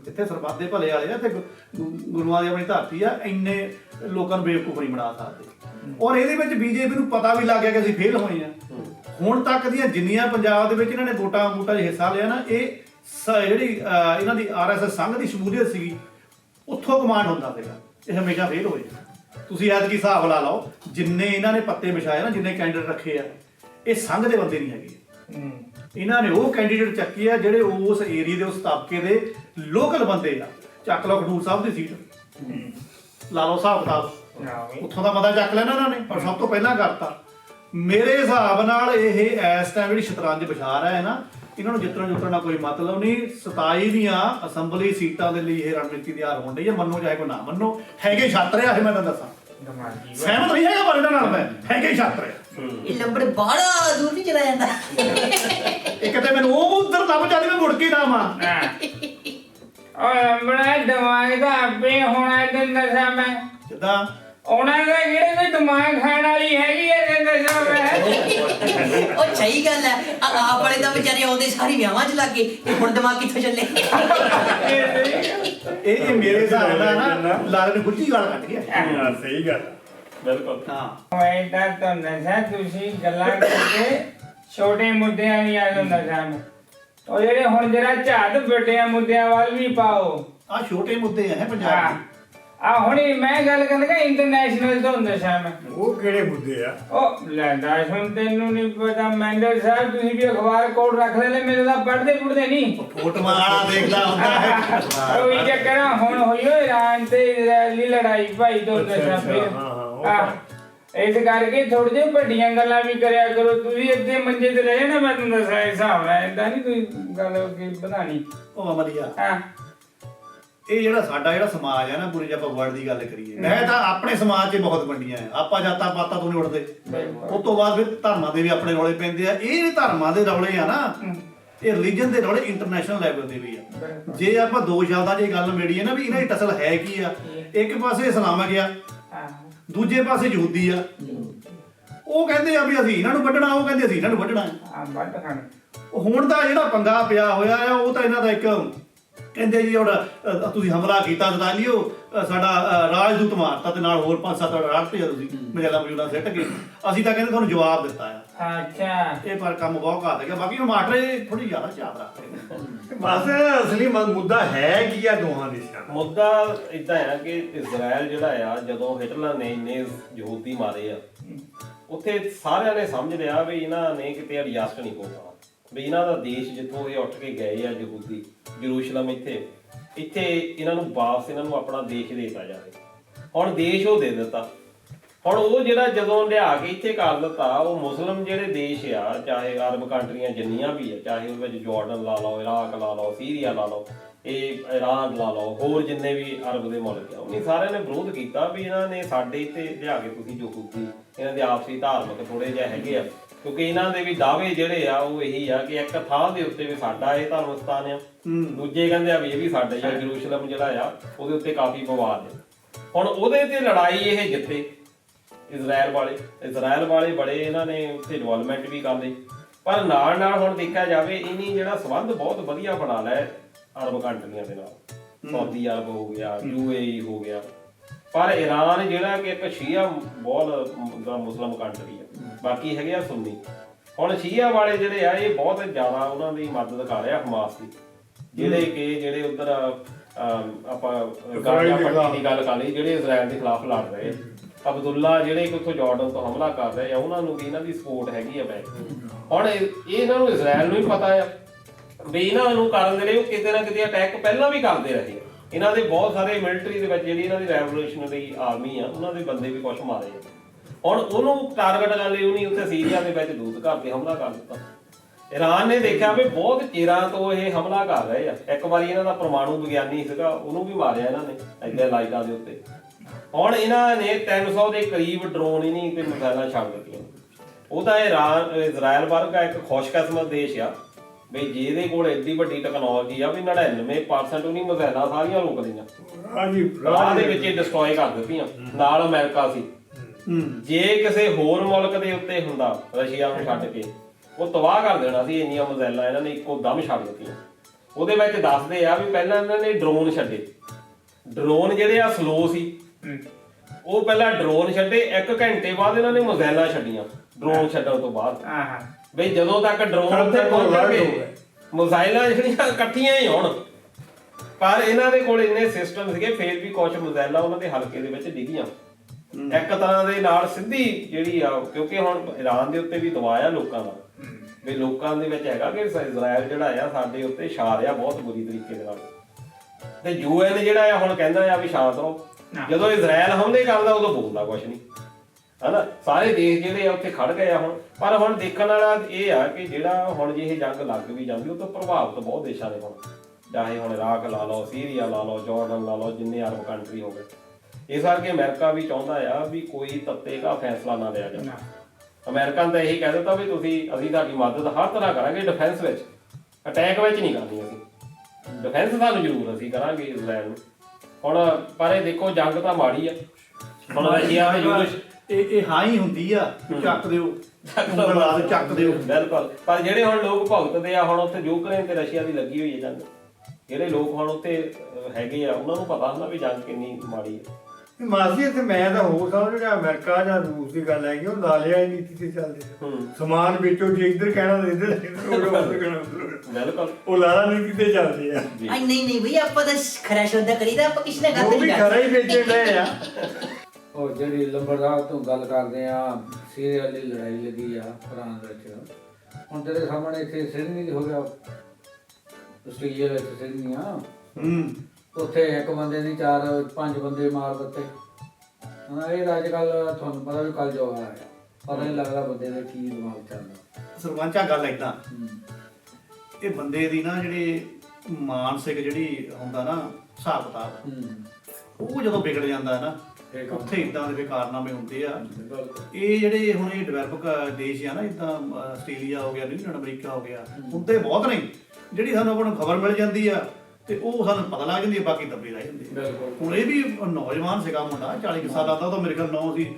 ਇੱਥੇ ਸਰਬੱਤ ਦੇ ਭਲੇ ਵਾਲੇ ਆ ਤੇ ਗੁ- ਗੁ- ਗੁਰੂਆਂ ਦੀ ਆਪਣੀ ਧਰਤੀ ਆ ਇੰਨੇ ਲੋਕਾਂ ਨੂੰ ਬੇਵਕੂਫ ਨਹੀਂ ਬਣਾ ਸਕਦੇ। ਔਰ ਇਹਦੇ ਵਿੱਚ ਬੀਜੇਪੀ ਨੂੰ ਪਤਾ ਵੀ ਲੱਗ ਗਿਆ ਕਿ ਅਸੀਂ ਫੇਲ ਹੋਏ ਆ। ਹੁਣ ਤੱਕ ਦੀਆਂ ਜਿੰਨੀਆਂ ਪੰਜਾਬ ਦੇ ਵਿੱਚ ਇਹਨਾਂ ਨੇ ਵੋਟਾਂ ਵੋਟਾਂ 'ਚ ਹਿੱਸਾ ਲਿਆ ਨਾ ਇਹ ਸ- ਜਿਹੜੀ ਅਹ, ਇਹਨਾਂ ਦੀ ਆਰਐਸਐਸ ਸੰਘ ਦੀ ਸ਼ਮੂਲੀਅਤ ਸੀਗੀ ਉੱਥੋਂ ਕਮਾਂਡ ਹੁੰਦਾ ਸੀਗਾ ਇਹ ਹਮੇਸ਼ਾ ਫੇਲ ਹੋਏ ਤੁਸੀਂ ਐਤਕੀ ਹਿਸਾਬ ਲਾ ਲਓ ਜਿੰਨੇ ਇਹਨਾਂ ਨੇ ਪੱਤੇ ਵਿਛਾਏ ਨਾ ਜਿੰਨੇ ਕੈਂਡੀਡੇਟ ਰੱਖੇ ਆ ਇਹ ਸੰਘ ਦੇ ਬੰਦੇ ਨਹੀਂ ਹੈਗੇ। ਇਹਨਾਂ ਨੇ ਉਹ ਕੈਂਡੀਡੇਟ ਚੱਕੇ ਆ ਜਿਹੜੇ ਉਸ ਏਰੀਆ ਦੇ ਉਸ ਤਾਬਕੇ ਦੇ ਲੋਕਲ ਬੰਦੇ ਆ। ਚੱਕ ਲਓ ਖਡੂਰ ਸਾਹਿਬ ਦੀ ਸੀਟ। ਲਾ ਲਓ ਹਿਸਾਬ ਕਿਤਾਬ। ਨਾ ਉੱਥੋਂ ਦਾ ਬੰਦਾ ਚੱਕ ਲੈਣਾ ਇਹਨਾਂ ਨੇ ਪਰ ਸਭ ਤੋਂ ਪਹਿਲਾਂ ਕਰਤਾ। ਮੇਰੇ ਹਿਸਾਬ ਨਾਲ ਇਹ ਇਸ ਟਾਈਮ ਜਿਹੜੀ ਸ਼ਤਰੰਜ ਵਿਚਾਰ ਹੈ ਨਾ ਇਹਨਾਂ ਨੂੰ ਜਿੱਤਣਾ ਜੁੱਤਣਾ ਦਾ ਕੋਈ ਮਤਲਬ ਨਹੀਂ। 27 ਦੀਆਂ ਅਸੈਂਬਲੀ ਸੀਟਾਂ ਦੇ ਲਈ ਇਹ ਰਣਨੀਤੀ ਤਿਆਰ ਹੋਣ ਡਈ ਹੈ ਮੰਨੋ ਚਾਹੇ ਕੋ ਨਾ ਮੰਨੋ। ਹੈਗੇ ਛਾਤਰ ਆ ਇਹ ਮੈਂ ਤਾਂ ਦੱਸਾਂ। ਦਿਮਾਗੀ ਸਹਿਮਤ ਨਹੀਂ ਹੈਗਾ ਪਰ ਇਹਨਾਂ ਨਾਲ ਮੈਂ। ਹੈਗੇ ਛਾਤਰ। ਆ ਇਹ ਲੰਬੜ ਬਾੜਾ ਦੂਰ ਨਹੀਂ ਚਲਾ ਜਾਂਦਾ। ਇੱਕ ਤੇ ਮੈਨੂੰ ਉਹ ਉਧਰ ਲੱਭ ਚੱਲ ਮੈਂ ਮੁੜ ਕੇ ਨਾ ਮਾਂ ਹਾਂ ਓਏ ਬੜਾ ਦਿਮਾਗ ਦਾ ਆਪੇ ਹੋਣਾ ਤੇ ਨਸ਼ਾ ਮੈਂ ਜਿੱਦਾਂ ਉਹਨਾਂ ਦਾ ਜਿਹੜੇ ਕੋਈ ਦਿਮਾਗ ਖਾਣ ਵਾਲੀ ਹੈਗੀ ਐ ਤੇ ਨਸ਼ਾ ਮੈਂ। ਉਹ ਸਹੀ ਗੱਲ ਹੈ। ਆ ਆਪ ਵਾਲੇ ਤਾਂ ਵਿਚਾਰੇ ਆਉਂਦੇ ਸਾਰੀ ਵਿਆਹਾਂ 'ਚ ਲੱਗੇ ਤੇ ਹੁਣ ਦਿਮਾਗ ਕਿੱਥੋਂ ਚੱਲੇ? ਇਹ ਇਹ ਮੇਰੇ ਹਿਸਾਬ ਨਾਲ ਨਾ ਲਾਲ ਨੇ ਗੁੱਚੀ ਗਾਲ ਕੱਢ ਗਿਆ। ਹਾਂ ਸਹੀ ਗੱਲ। ਬਿਲਕੁਲ। ਹਾਂ। ਓਏ ਤਾਂ ਤਾਂ ਨਸ਼ਾ ਤੁਸੀਂ ਗੱਲਾਂ ਕਰਕੇ ਛੋਟੇ ਮੁੱਦਿਆਂ ਨਹੀਂ ਆ ਜਾਂਦਾ ਸਾਨੂੰ ਉਹ ਜਿਹੜੇ ਹੁਣ ਜਰਾ ਝਾੜ ਵੱਡਿਆਂ ਮੁੱਦਿਆਂ ਵੱਲ ਵੀ ਪਾਓ। ਆ ਛੋਟੇ ਮੁੱਦੇ ਆ ਇਹ ਪੰਜਾਬ ਦੇ। ਆ ਹੁਣੇ ਮੈਂ ਗੱਲ ਕਰਨ ਲੱਗਾ ਇੰਟਰਨੈਸ਼ਨਲ ਤੋਂ ਨਸ਼ਾ ਮੈਂ ਉਹ ਕਿਹੜੇ ਮੁੱਦੇ ਆ? ਉਹ ਲੈਂਦਾ ਹੁਣ ਤੈਨੂੰ ਨਹੀਂ ਪਤਾ ਮੈਂਡਲ ਸਾਹਿਬ ਤੁਸੀਂ ਵੀ ਅਖਬਾਰ ਕੋਲ ਰੱਖ ਲੈਣੇ ਮੇਰੇ ਤਾਂ ਪੜਦੇ ਪੁੜਦੇ ਨਹੀਂ। ਫੋਟੋਆਂ ਵਾਲਾ ਦੇਖਦਾ ਹੁੰਦਾ ਹੈ। ਉਹ ਇਹ ਚੱਕਰਾਂ ਹੁਣ ਹੋਈ ਓਏ ਇਰਾਨ ਤੇ ਇਜ਼ਰਾਈਲੀ ਲੜਾਈ ਭਾਈ ਤੋਂ ਅੱਛਾ, ਫਿਰ। ਹਾਂ, ਹਾਂ, ਇਸ ਕਰਕੇ ਥੋੜੀ ਜਿਹੀ ਵੱਡੀਆਂ ਗੱਲਾਂ ਵੀ ਕਰਿਆ ਕਰੋ ਤੁਸੀਂ ਇੱਥੇ ਮੰਜੇ ਤੇ ਰਹੇ ਨਾ ਮੈਂ ਤੁਹਾਨੂੰ ਦੱਸਾਂ ਇਸ ਹਿਸਾਬ ਨਾਲ ਏਦਾਂ ਨਹੀਂ ਤੁਸੀਂ ਗੱਲ ਅੱਗੇ ਵਧਾਣੀ ਉਹ ਅਮਲੀਆ। ਹਾਂ। ਇਹ ਜਿਹੜਾ ਸਾਡਾ ਜਿਹੜਾ ਸਮਾਜ ਹੈ ਨਾ ਪੂਰੀ ਜੇ ਆਪਾਂ ਵਰਲਡ ਦੀ ਗੱਲ ਕਰੀਏ। ਮੈਂ ਤਾਂ ਆਪਣੇ ਸਮਾਜ 'ਚ ਬਹੁਤ ਵੰਡੀਆਂ ਆ। ਆਪਾਂ ਜਾਤਾਂ ਪਾਤਾਂ ਤੋਂ ਨਹੀਂ ਬਿਲਕੁਲ। ਉਸ ਤੋਂ ਬਾਅਦ ਫਿਰ ਧਰਮਾਂ ਦੇ ਵੀ ਆਪਣੇ ਰੌਲੇ ਪੈਂਦੇ ਆ। ਇਹ ਧਰਮਾਂ ਦੇ ਰੌਲੇ ਆ ਨਾ। ਇਹ ਰਿਲੀਜਨ ਦੇ ਰੌਲੇ ਇੰਟਰਨੈਸ਼ਨਲ ਲੈਵਲ ਦੇ ਵੀ ਆ। ਜੇ ਆਪਾਂ ਦੋ ਸ਼ਬਦਾਂ 'ਚ ਇਹ ਗੱਲ ਮੇੜੀਏ ਨਾ ਵੀ ਇਹਨਾਂ ਦੀ ਅਸਲ ਹੈ ਕੀ ਆ। ਇੱਕ ਪਾਸੇ ਇਸਲਾਮ ਆ। ਦੂਜੇ ਪਾਸੇ ਯਹੂਦੀ ਆ। ਉਹ ਕਹਿੰਦੇ ਆ ਵੀ ਅਸੀਂ ਇਹਨਾਂ ਨੂੰ ਵੱਢਣਾ ਉਹ ਕਹਿੰਦੇ ਅਸੀਂ ਇਹਨਾਂ ਨੂੰ ਵੱਢਣਾ। ਹੁਣ ਦਾ ਜਿਹੜਾ ਪੰਗਾ ਪਿਆ ਹੋਇਆ ਆ ਉਹ ਤਾਂ ਇਹਨਾਂ ਦਾ ਇੱਕ ਕਹਿੰਦੇ ਜੀ ਹੁਣ ਅ, ਤੁਸੀਂ ਹਮਲਾ ਕੀਤਾ ਜ਼ਦਾਨੀਓ ਸਾਡਾ ਅ, ਰਾਜਦੂਤ ਮਾਰਤਾ ਤੇ ਨਾਲ ਹੋਰ ਪੰਜ ਸੱਤ ਰਾਜ ਭੇਜਿਆ ਤੁਸੀਂ ਮਜਲਾ ਮਜੂਲਾ ਸਿੱਟ ਕੇ। ਅਸੀਂ ਤਾਂ ਕਹਿੰਦੇ ਤੁਹਾਨੂੰ ਜਵਾਬ ਦਿੱਤਾ ਆ। ਅੱਛਾ। ਇਹ ਪਰ ਕੰਮ ਬਹੁਤ ਘਾਤ ਹੈਗਾ। ਬਾਕੀ ਉਹ ਮਾਟਰੇ ਥੋੜੀ ਜ਼ਿਆਦਾ ਚਾਪ ਰੱਖਦੇ ਬਸ ਅਸਲੀ ਮ- ਮੁੱਦਾ ਹੈ ਕੀ ਆ ਦੋਹਾਂ ਦੇਸ਼ਾਂ ਦਾ? ਮੁੱਦਾ ਇਦਾਂ ਆ ਕਿ ਇਜ਼ਰਾਈਲ ਜਿਹੜਾ ਆ ਜਦੋਂ ਹਿਟਲਰ ਨੇ ਇੰਨੇ ਯਹੂਦੀ ਮਾਰੇ ਆ ਉੱਥੇ ਸਾਰਿਆਂ ਨੇ ਸਮਝ ਲਿਆ ਵੀ ਇਹਨਾਂ ਨੇ ਕਿਤੇ ਐਡਜਸਟ ਨਹੀਂ ਹੋਣਾ ਵੀ ਇਹਨਾਂ ਦਾ ਦੇਸ਼ ਜਿੱਥੋਂ ਇਹ ਉੱਠ ਕੇ ਗਏ ਆ ਯਹੂਦੀ ਜਰੂਸ਼ਲਮ ਇੱਥੇ ਇੱਥੇ ਇਹਨਾਂ ਨੂੰ ਵਾਪਸ ਇਹਨਾਂ ਨੂੰ ਆਪਣਾ ਦੇਸ਼ ਦੇ ਦਿੱਤਾ ਜਾਵੇ। ਹੁਣ ਦੇਸ਼ ਉਹ ਦੇ ਦਿੱਤਾ। ਹੁਣ ਉਹ ਜਿਹੜਾ ਜਦੋਂ ਲਿਆ ਕੇ ਇੱਥੇ ਕਰ ਦਿੱਤਾ, ਉਹ ਮੁਸਲਮ ਜਿਹੜੇ ਦੇਸ਼ ਆ, ਚਾਹੇ ਅਰਬ ਕੰਟਰੀਆਂ ਜਿੰਨੀਆਂ ਵੀ ਆ, ਚਾਹੇ ਉਹਦੇ ਵਿੱਚ ਜਾਰਡਨ ਲਾ ਲਓ, ਇਰਾਕ ਲਾ ਲਓ, ਸੀਰੀਆ ਲਾ ਲਓ, ਇਹ ਇਰਾਨ ਲਾ ਲਓ, ਹੋਰ ਜਿੰਨੇ ਵੀ ਅਰਬ ਦੇ ਮੁਲਕ ਆ, ਉਹਨੇ ਸਾਰਿਆਂ ਨੇ ਵਿਰੋਧ ਕੀਤਾ ਵੀ ਇਹਨਾਂ ਨੇ ਸਾਡੇ ਇੱਥੇ ਲਿਆ ਕੇ ਤੁਸੀਂ ਜੋ ਕੁੱਤੀ, ਇਹਨਾਂ ਦੇ ਆਪਸੀ ਧਾਰਮਿਕ ਥੋੜੇ ਜਿਹਾ ਹੈਗੇ ਆ ਕਿਉਂਕਿ ਇਹਨਾਂ ਦੇ ਵੀ ਦਾਅਵੇ ਜਿਹੜੇ ਆ ਉਹ ਇਹੀ ਆ ਕਿ ਇੱਕ ਥਾਂ ਦੇ ਉੱਤੇ ਵੀ ਸਾਡਾ ਇਹ ਧਰਮ ਸਥਾਨ ਆ ਦੂਜੇ ਕਹਿੰਦੇ ਆ ਵੀ ਇਹ ਵੀ ਸਾਡਾ ਹੀ ਆ ਜਰੂਸ਼ਲਮ ਜਿਹੜਾ ਆ ਉਹਦੇ ਉੱਤੇ ਕਾਫੀ ਵਿਵਾਦ ਹੈ ਹੁਣ ਉਹਦੇ ਤੇ ਲੜਾਈ ਇਹ ਜਿੱਤੇ ਇਜ਼ਰਾਈਲ ਵਾਲੇ। ਇਜ਼ਰਾਈਲ ਵਾਲੇ ਬੜੇ ਇਹਨਾਂ ਨੇ ਉੱਥੇ ਡਿਵੈਲਪਮੈਂਟ ਵੀ ਕਰ ਲਈ ਪਰ ਨਾਲ ਨਾਲ ਹੁਣ ਦੇਖਿਆ ਜਾਵੇ ਇਹਨੀ ਜਿਹੜਾ ਸਬੰਧ ਬਹੁਤ ਵਧੀਆ ਬਣਾ ਲਿਆ ਅਰਬ ਕੰਟਰੀਆਂ ਦੇ ਨਾਲ। ਸਾਊਦੀ ਅਰਬ ਹੋ ਗਿਆ ਯੂਏਈ ਹੋ ਗਿਆ। ਪਰ ਈਰਾਨ ਜਿਹੜਾ ਕਿ ਇੱਕ ਸ਼ੀਆ ਬਹੁਤ ਦਾ ਮੁਸਲਮ ਕੰਟਰੀ ਆ। ਬਾਕੀ ਹੈਗੇ ਆ ਸੁੰਨੀ। ਹੁਣ ਸ਼ੀਆ ਵਾਲੇ ਜਿਹੜੇ ਆ ਇਹ ਬਹੁਤ ਜ਼ਿਆਦਾ ਉਹਨਾਂ ਦੀ ਮਦਦ ਕਰ ਰਿਹਾ ਹਮਾਸ ਦੀ। ਜਿਹੜੇ ਕਿ ਜਿਹੜੇ ਉਧਰ ਆਪਾਂ ਗਾਜ਼ਾ ਪੱਟੀ ਦੀ ਗੱਲ ਕਰ ਲਈ ਜਿਹੜੇ ਇਜ਼ਰਾਈਲ ਦੇ ਖਿਲਾਫ ਲੜ ਰਹੇ ਆ। ਅਬਦੁੱਲਾ ਜਿਹੜੇ ਕਿ ਉੱਥੋਂ ਜਾਰਡਨ ਤੋਂ ਹਮਲਾ ਕਰ ਰਹੇ ਆ ਉਹਨਾਂ ਨੂੰ ਵੀ ਇਹਨਾਂ ਦੀ ਸਪੋਰਟ ਹੈਗੀ ਆ ਬੈ ਹੁਣ ਇਹ ਇਹ ਇਹਨਾਂ ਨੂੰ ਇਜ਼ਰਾਈਲ ਨੂੰ ਹੀ ਪਤਾ ਆ ਵੀ ਇਹਨਾਂ ਨੂੰ ਕਰਨ ਦੇ ਲਈ ਉਹ ਕਿਤੇ ਨਾ ਕਿਤੇ ਅਟੈਕ ਪਹਿਲਾਂ ਵੀ ਕਰਦੇ ਰਹੇ ਇਹਨਾਂ ਦੇ ਬਹੁਤ ਸਾਰੇ ਮਿਲਟਰੀ ਦੇ ਵਿੱਚ ਜਿਹੜੀ ਇਹਨਾਂ ਦੀ ਰੈਵੋਲੂਸ਼ਨਰੀ ਆਰਮੀ ਆ ਉਹਨਾਂ ਦੇ ਬੰਦੇ ਵੀ ਕੁਝ ਮਾਰੇ ਆ। ਹੁਣ ਉਹਨੂੰ ਟਾਰਗੇਟ ਕਰਨ ਲਈ ਉਹਨੇ ਉੱਥੇ ਸੀਰੀਆ ਦੇ ਵਿੱਚ ਦੂਤ ਘਰ ਤੇ ਹਮਲਾ ਕਰ ਦਿੱਤਾ। ਈਰਾਨ ਨੇ ਦੇਖਿਆ ਵੀ ਬਹੁਤ ਚਿਰਾਂ ਤੋਂ ਇਹ ਹਮਲਾ ਕਰ ਰਹੇ ਆ। ਇੱਕ ਵਾਰੀ ਇਹਨਾਂ ਦਾ ਪਰਮਾਣੂ ਵਿਗਿਆਨੀ ਸੀਗਾ ਉਹਨੂੰ ਵੀ ਮਾਰਿਆ ਇਹਨਾਂ ਨੇ ਐਡੇ ਲਾਈਟਾਂ ਦੇ ਉੱਤੇ। ਹੁਣ ਇਹਨਾਂ ਨੇ 300 ਦੇ ਕਰੀਬ ਡਰੋਨ ਹੀ ਨਹੀਂ ਤੇ ਮਿਸਾਈਲਾਂ ਛੱਡ ਦਿੱਤੀਆਂ। ਉਹ ਤਾਂ ਇਰਾਨ ਇਜ਼ਰਾਈਲ ਵਰਗਾ ਇੱਕ ਖੁਸ਼ਕਿਸਮਤ ਦੇਸ਼ ਆ। ਵੀ ਜਿਹਦੇ ਕੋਲ ਐਡੀ ਵੱਡੀ ਟੈਕਨੋਲੋਜੀ ਆ ਵੀ 99% ਉਹਨੀ ਮਿਸਾਈਲਾਂ ਸਾਰੀਆਂ ਰੋਕ ਲਈਆਂ ਹਾਂਜੀ ਰਾਹ ਦੇ ਵਿੱਚ ਡਿਸਟਰੋਏ ਕਰ ਦਿੱਤੀਆਂ। ਨਾਲ ਅਮਰੀਕਾ ਸੀ। ਜੇ ਕਿਸੇ ਹੋਰ ਮੁਲਕ ਦੇ ਉੱਤੇ ਹੁੰਦਾ ਰਸ਼ੀਆ ਨੂੰ ਛੱਡ ਕੇ ਉਹ ਤਬਾਹ ਕਰ ਦੇਣਾ ਸੀ ਇੰਨੀਆਂ ਮਜ਼ੈਲਾਂ ਇਹਨਾਂ ਨੇ ਇੱਕੋ ਦਮ ਛੱਡ ਦਿੱਤੀਆਂ। ਉਹਦੇ ਵਿੱਚ ਦੱਸਦੇ ਆ ਵੀ ਪਹਿਲਾਂ ਇਹਨਾਂ ਨੇ ਡਰੋਨ ਛੱਡੇ। ਡਰੋਨ ਜਿਹੜੇ ਆ ਸਲੋ ਸੀ। ਉਹ ਪਹਿਲਾਂ ਡਰੋਨ ਛੱਡੇ 1 ਘੰਟੇ ਬਾਅਦ ਇਹਨਾਂ ਨੇ ਮਜ਼ੈਲਾਂ ਛੱਡੀਆਂ ਡਰੋਨ ਛੱਡਣ ਤੋਂ ਬਾਅਦ। ਆਹਾ। ਬਈ ਜਦੋਂ ਤੱਕ ਡਰੋਨ ਹੋ ਪਹੁੰਚਣਗੇ ਗਏ। ਮਜ਼ਾਈਲਾਂ ਜਿਹੜੀਆਂ ਇਕੱਠੀਆਂ ਹੀ ਹੋਣ। ਪਰ ਇਹਨਾਂ ਦੇ ਕੋਲ ਇੰਨੇ ਸਿਸਟਮ ਸੀਗੇ ਫੇਰ ਵੀ ਕੁਝ ਮਜ਼ਾਈਲਾਂ ਉਹਨਾਂ ਦੇ ਹਲਕੇ ਦੇ ਵਿੱਚ ਡਿੱਗੀਆਂ। ਇੱਕ ਤਰ੍ਹਾਂ ਦੇ ਨਾਲ ਸਿੱਧੀ ਜਿਹੜੀ ਆ ਕਿਉਂਕਿ ਹੁਣ ਈਰਾਨ ਦੇ ਉੱਤੇ ਵੀ ਦਬਾਅ ਆ ਲੋਕਾਂ ਦਾ। ਵੀ ਲੋਕਾਂ ਦੇ ਵਿੱਚ ਹੈਗਾ ਕਿ ਇਜ਼ਰਾਈਲ ਜਿਹੜਾ ਆ ਸਾਡੇ ਉੱਤੇ ਛਾ ਰਿਹਾ ਬਹੁਤ ਬੁਰੀ ਤਰੀਕੇ ਦੇ ਨਾਲ। ਤੇ ਯੂਐਨ ਜਿਹੜਾ ਆ ਹੁਣ ਕਹਿੰਦਾ ਆ ਵੀ ਸ਼ਾਂਤ ਰਹੋ। ਜਦੋਂ ਇਜ਼ਰਾਈਲ ਹਮਲੇ ਕਰਦਾ ਉਦੋਂ ਬੋਲਦਾ ਕੁਝ ਨਹੀਂ। ਹਨਾ? ਸਾਰੇ ਦੇਸ਼ ਜਿਹੜੇ ਆ ਉੱਥੇ ਖੜ ਗਏ ਆ ਹੁਣ। ਪਰ ਹੁਣ ਦੇਖਣ ਵਾਲਾ ਇਹ ਆ ਕਿ ਜਿਹੜਾ ਹੁਣ ਜੇ ਇਹ ਜੰਗ ਲੱਗ ਵੀ ਜਾਂਦੀ ਉਹ ਤੋਂ ਪ੍ਰਭਾਵਿਤ ਬਹੁਤ ਦੇਸ਼ਾਂ ਨੇ ਹੁਣ। ਚਾਹੇ ਹੁਣ ਇਰਾਕ ਲਾ ਲਓ ਸੀਰੀਆ ਲਾ ਲਓ ਜਾਰਡਨ ਲਾ ਲਓ ਜਿੰਨੇ ਅਰਬ ਕੰਟਰੀ ਹੋ ਗਏ। ਇਸ ਕਰਕੇ ਅਮਰੀਕਾ ਵੀ ਚਾਹੁੰਦਾ ਆ ਵੀ ਕੋਈ ਤੱਤੇ ਦਾ ਫੈਸਲਾ ਨਾ ਲਿਆ ਜਾਵੇ। ਅਮਰੀਕਾ ਨੇ ਤਾਂ ਇਹੀ ਕਹਿ ਦਿੱਤਾ ਵੀ ਤੁਸੀਂ ਅਸੀਂ ਤੁਹਾਡੀ ਮਦਦ ਹਰ ਤਰ੍ਹਾਂ ਕਰਾਂਗੇ ਡਿਫੈਂਸ ਵਿੱਚ। ਅਟੈਕ ਵਿੱਚ ਨਹੀਂ ਕਰਨੀ ਅਸੀਂ। ਡਿਫੈਂਸ ਸਾਨੂੰ ਜ਼ਰੂਰ ਅਸੀਂ ਕਰਾਂਗੇ ਇਜ਼ਰਾਈਲ ਨੂੰ। ਹੁਣ ਪਰ ਇਹ ਦੇਖੋ ਜੰਗ ਤਾਂ ਮਾੜੀ ਆ। ਹੁਣ ਰਸ਼ੀਆ ਤੇ ਯੂਰਪ ਇਹ ਇਹ ਹਾਂ ਹੀ ਹੁੰਦੀ ਆ ਚੱਕ ਦਿਓ। ਉਂਗਲ ਚੱਕ ਦਿਓ। ਬਿਲਕੁਲ। ਪਰ ਜਿਹੜੇ ਹੁਣ ਲੋਕ ਭੁਗਤਦੇ ਆ ਹੁਣ ਉੱਥੇ ਯੂਕਰੇਨ ਤੇ ਰਸ਼ੀਆ ਦੀ ਲੱਗੀ ਹੋਈ ਹੈ ਜੰਗ। ਜਿਹੜੇ ਲੋਕ ਹੁਣ ਉੱਥੇ ਹੈਗੇ ਆ ਉਹਨਾਂ ਨੂੰ ਪਤਾ ਹੁੰਦਾ ਵੀ ਜੰਗ ਕਿੰਨੀ ਮਾੜੀ ਹੈ ਮਾਸੀ ਤੇ ਮੈਂ ਤਾਂ ਹੋਰ ਸਮਝ ਰਿਹਾ ਅਮਰੀਕਾ ਜਾਂ ਰੂਸ ਦੀ ਗੱਲ ਹੈਗੀ ਉਹ ਲਾਲਿਆ ਹੀ ਨੀਤੀ ਤੇ ਚੱਲਦੇ ਆ। ਹੂੰ। ਸਮਾਨ ਵੇਚੋ ਜੇ ਇੱਧਰ ਕਹਿਣਾ ਤਾਂ ਇੱਧਰ ਉੱਧਰ ਕਹਿਣਾ ਉੱਧਰ ਬਿਲਕੁਲ। ਉਹ ਲਾਲਾ ਨੀਤੀ ਤੇ ਚੱਲਦੇ ਆ। ਆਈ ਨਹੀਂ ਨਹੀਂ ਭਈ ਆਪਾਂ ਤਾਂ ਖਰਾ ਸ਼ਬਦ ਕਰੀਦਾ ਆਪਾਂ ਕਿਸੇ ਨਾਲ ਗੱਲ ਉਹ ਵੀ ਨਹੀਂ ਖਰਾ ਹੀ ਵੇਚੇ ਰਹੇ ਆ। ਉਹ ਜਿਹੜੀ ਲੰਬੜਦਾਰ ਤੋਂ ਗੱਲ ਕਰਦੇ ਆ ਸੀਰੀਆ ਦੀ ਲੜਾਈ ਲੱਗੀ ਆ ਫਰਾਂਸ ਵਿੱਚ। ਹੁਣ ਤੇਰੇ ਸਾਹਮਣੇ ਇੱਥੇ ਸਿਡਨੀ ਹੋ ਗਿਆ। ਆਸਟ੍ਰੇਲੀਆ ਵਿੱਚ ਸਿਡਨੀ ਆ। ਹੂੰ। ਉੱਥੇ ਇੱਕ ਬੰਦੇ ਨਹੀਂ ਚਾਰ ਪੰਜ ਬੰਦੇ ਮਾਰ ਦਿੱਤੇ। ਹਾਂ ਇਹ ਅੱਜ ਕੱਲ ਤੁਹਾਨੂੰ ਪਤਾ ਵੀ ਕੱਲ ਜੋ ਆਇਆ ਪਤਾ ਨਹੀਂ ਲੱਗਦਾ ਬੰਦੇ ਦਾ ਕੀ ਦਿਮਾਗ ਚੱਲਦਾ। ਸਰਪੰਚਾ ਗੱਲ ਹੂੰ। ਇਹ ਬੰਦੇ ਦੀ ਨਾ ਜਿਹੜੇ ਮਾਨਸਿਕ ਜਿਹੜੀ ਹੁੰਦਾ ਨਾ ਹਿਸਾਬ ਕਿਤਾਬ ਹੂੰ। ਉਹ ਜਦੋਂ ਵਿਗੜ ਜਾਂਦਾ ਹੈ ਨਾ ਇਹ ਕੰਮ ਉੱਥੇ ਇਦਾਂ ਦੇ ਕਾਰਨਾਮੇ ਹੁੰਦੇ ਆ। ਬਿਲਕੁਲ। ਇਹ ਜਿਹੜੇ ਹੁਣ ਇਹ ਡਿਵੈਲਪ ਦੇਸ਼ ਆ ਨਾ ਇਦਾਂ ਆਸਟ੍ਰੇਲੀਆ ਹੋ ਗਿਆ ਨਿਊਜ਼ੀਲੈਂਡ ਅਮਰੀਕਾ ਹੋ ਗਿਆ ਹੁੰਦੇ ਬਹੁਤ ਨੇ। ਜਿਹੜੀ ਸਾਨੂੰ ਆਪਾਂ ਨੂੰ ਖਬਰ ਮਿਲ ਜਾਂਦੀ ਆ ਤੇ ਉਹ ਸਾਨੂੰ ਪਤਾ ਲੱਗ ਜਾਂਦੀ ਹੈ ਬਾਕੀ ਦੱਬੇ ਰਹਿ ਜਾਂਦੇ ਆ। ਬਿਲਕੁਲ। ਹੁਣ ਇਹ ਵੀ ਨੌਜਵਾਨ ਸੀਗਾ ਮੁੰਡਾ 40 ਕੁ ਸਾਲਾਂ ਦਾ ਉਹ ਤਾਂ ਮੇਰੇ ਖਿਆਲ ਨੌ ਸੀ।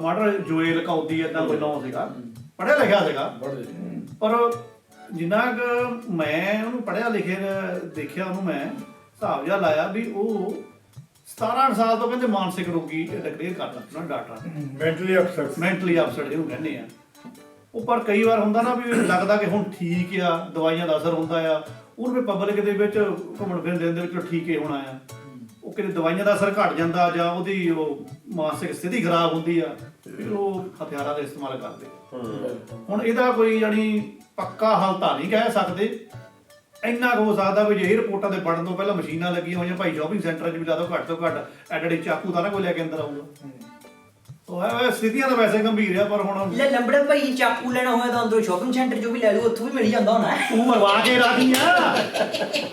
ਮਾਡਰ ਜੋਏਲ ਕੌਦੀ ਏਦਾਂ ਕੋਈ ਨੌ ਸੀਗਾ। ਪੜ੍ਹਿਆ ਲਿਖਿਆ ਸੀਗਾ। ਬੜੇ ਪਰ ਜਿੰਨਾ ਕੁ ਮੈਂ ਉਹਨੂੰ ਪੜ੍ਹਿਆ ਲਿਖਿਆ ਦੇਖਿਆ ਉਹਨੂੰ ਮੈਂ ਹਿਸਾਬ ਜਿਹਾ ਲਾਇਆ ਵੀ ਉਹ 17 ਸਾਲ ਤੋਂ ਕਹਿੰਦੇ ਮਾਨਸਿਕ ਰੋਗੀ ਡਿਕਲੇਅਰ ਕਰ ਦਿੱਤਾ ਨਾ ਡਾਕਟਰਾਂ ਨੇ। ਮੈਂਟਲੀ ਅਪਸੈਟ ਮੈਂਟਲੀ ਅਪਸੈਟ ਜਿਹਨੂੰ ਕਹਿੰਦੇ ਆ। ਉਹ ਪਰ ਕਈ ਵਾਰ ਹੁੰਦਾ ਨਾ ਵੀ ਲੱਗਦਾ ਕਿ ਹੁਣ ਠੀਕ ਆ ਦਵਾਈਆਂ ਦਾ ਅਸਰ ਹੁੰਦਾ ਆ। ਉਹ ਵੀ ਪਬਲਿਕ ਦੇ ਵਿੱਚ ਘੁੰਮਣ ਫਿਰਨ ਦੇ ਵਿੱਚ ਠੀਕ ਹੀ ਹੋਣਾ ਆ। ਉਹ ਕਿਤੇ ਦਵਾਈਆਂ ਦਾ ਅਸਰ ਘਟ ਜਾਂਦਾ ਜਾਂ ਉਹਦੀ ਉਹ ਮਾਨਸਿਕ ਸਥਿਤੀ ਖਰਾਬ ਹੁੰਦੀ ਆ ਫਿਰ ਉਹ ਹਥਿਆਰਾਂ ਦਾ ਇਸਤੇਮਾਲ ਕਰਦੇ। ਹੁਣ ਇਹਦਾ ਕੋਈ ਯਾਨੀ ਪੱਕਾ ਹੱਲ ਤਾਂ ਨਹੀਂ ਕਹਿ ਸਕਦੇ। ਇੰਨਾ ਕੁ ਹੋ ਸਕਦਾ ਵੀ ਜੇ ਇਹ ਰਿਪੋਰਟਾਂ ਦੇ ਪੜਨ ਤੋਂ ਪਹਿਲਾਂ ਮਸ਼ੀਨਾਂ ਲੱਗੀਆਂ ਹੋਈਆਂ ਭਾਈ ਸ਼ਾਪਿੰਗ ਸੈਂਟਰ 'ਚ ਵੀ ਲਾ ਦੋ ਘੱਟ ਤੋਂ ਘੱਟ ਐਡੜੇ ਚਾਕੂ ਤਾਂ ਨਾ ਕੋਈ ਲੈ ਕੇ ਅੰਦਰ ਆਊਗਾ। ਉਹ ਹੈ ਸਥਿਤੀਆਂ ਤਾਂ ਵੈਸੇ ਗੰਭੀਰ ਆ ਪਰ ਹੁਣ ਲੈ ਲੰਬੜਾ ਭਾਈ ਜੀ ਚਾਕੂ ਲੈਣਾ ਹੋਇਆ ਤਾਂ ਅੰਦਰੋਂ ਸ਼ਾਪਿੰਗ ਸੈਂਟਰ ਚੋਂ ਵੀ ਲੈ ਲਓ ਉੱਥੋਂ ਵੀ ਮਿਲ ਜਾਂਦਾ ਹੋਣਾ। ਤੂੰ ਮਰਵਾ ਕੇ ਰਾਜੀ ਆ।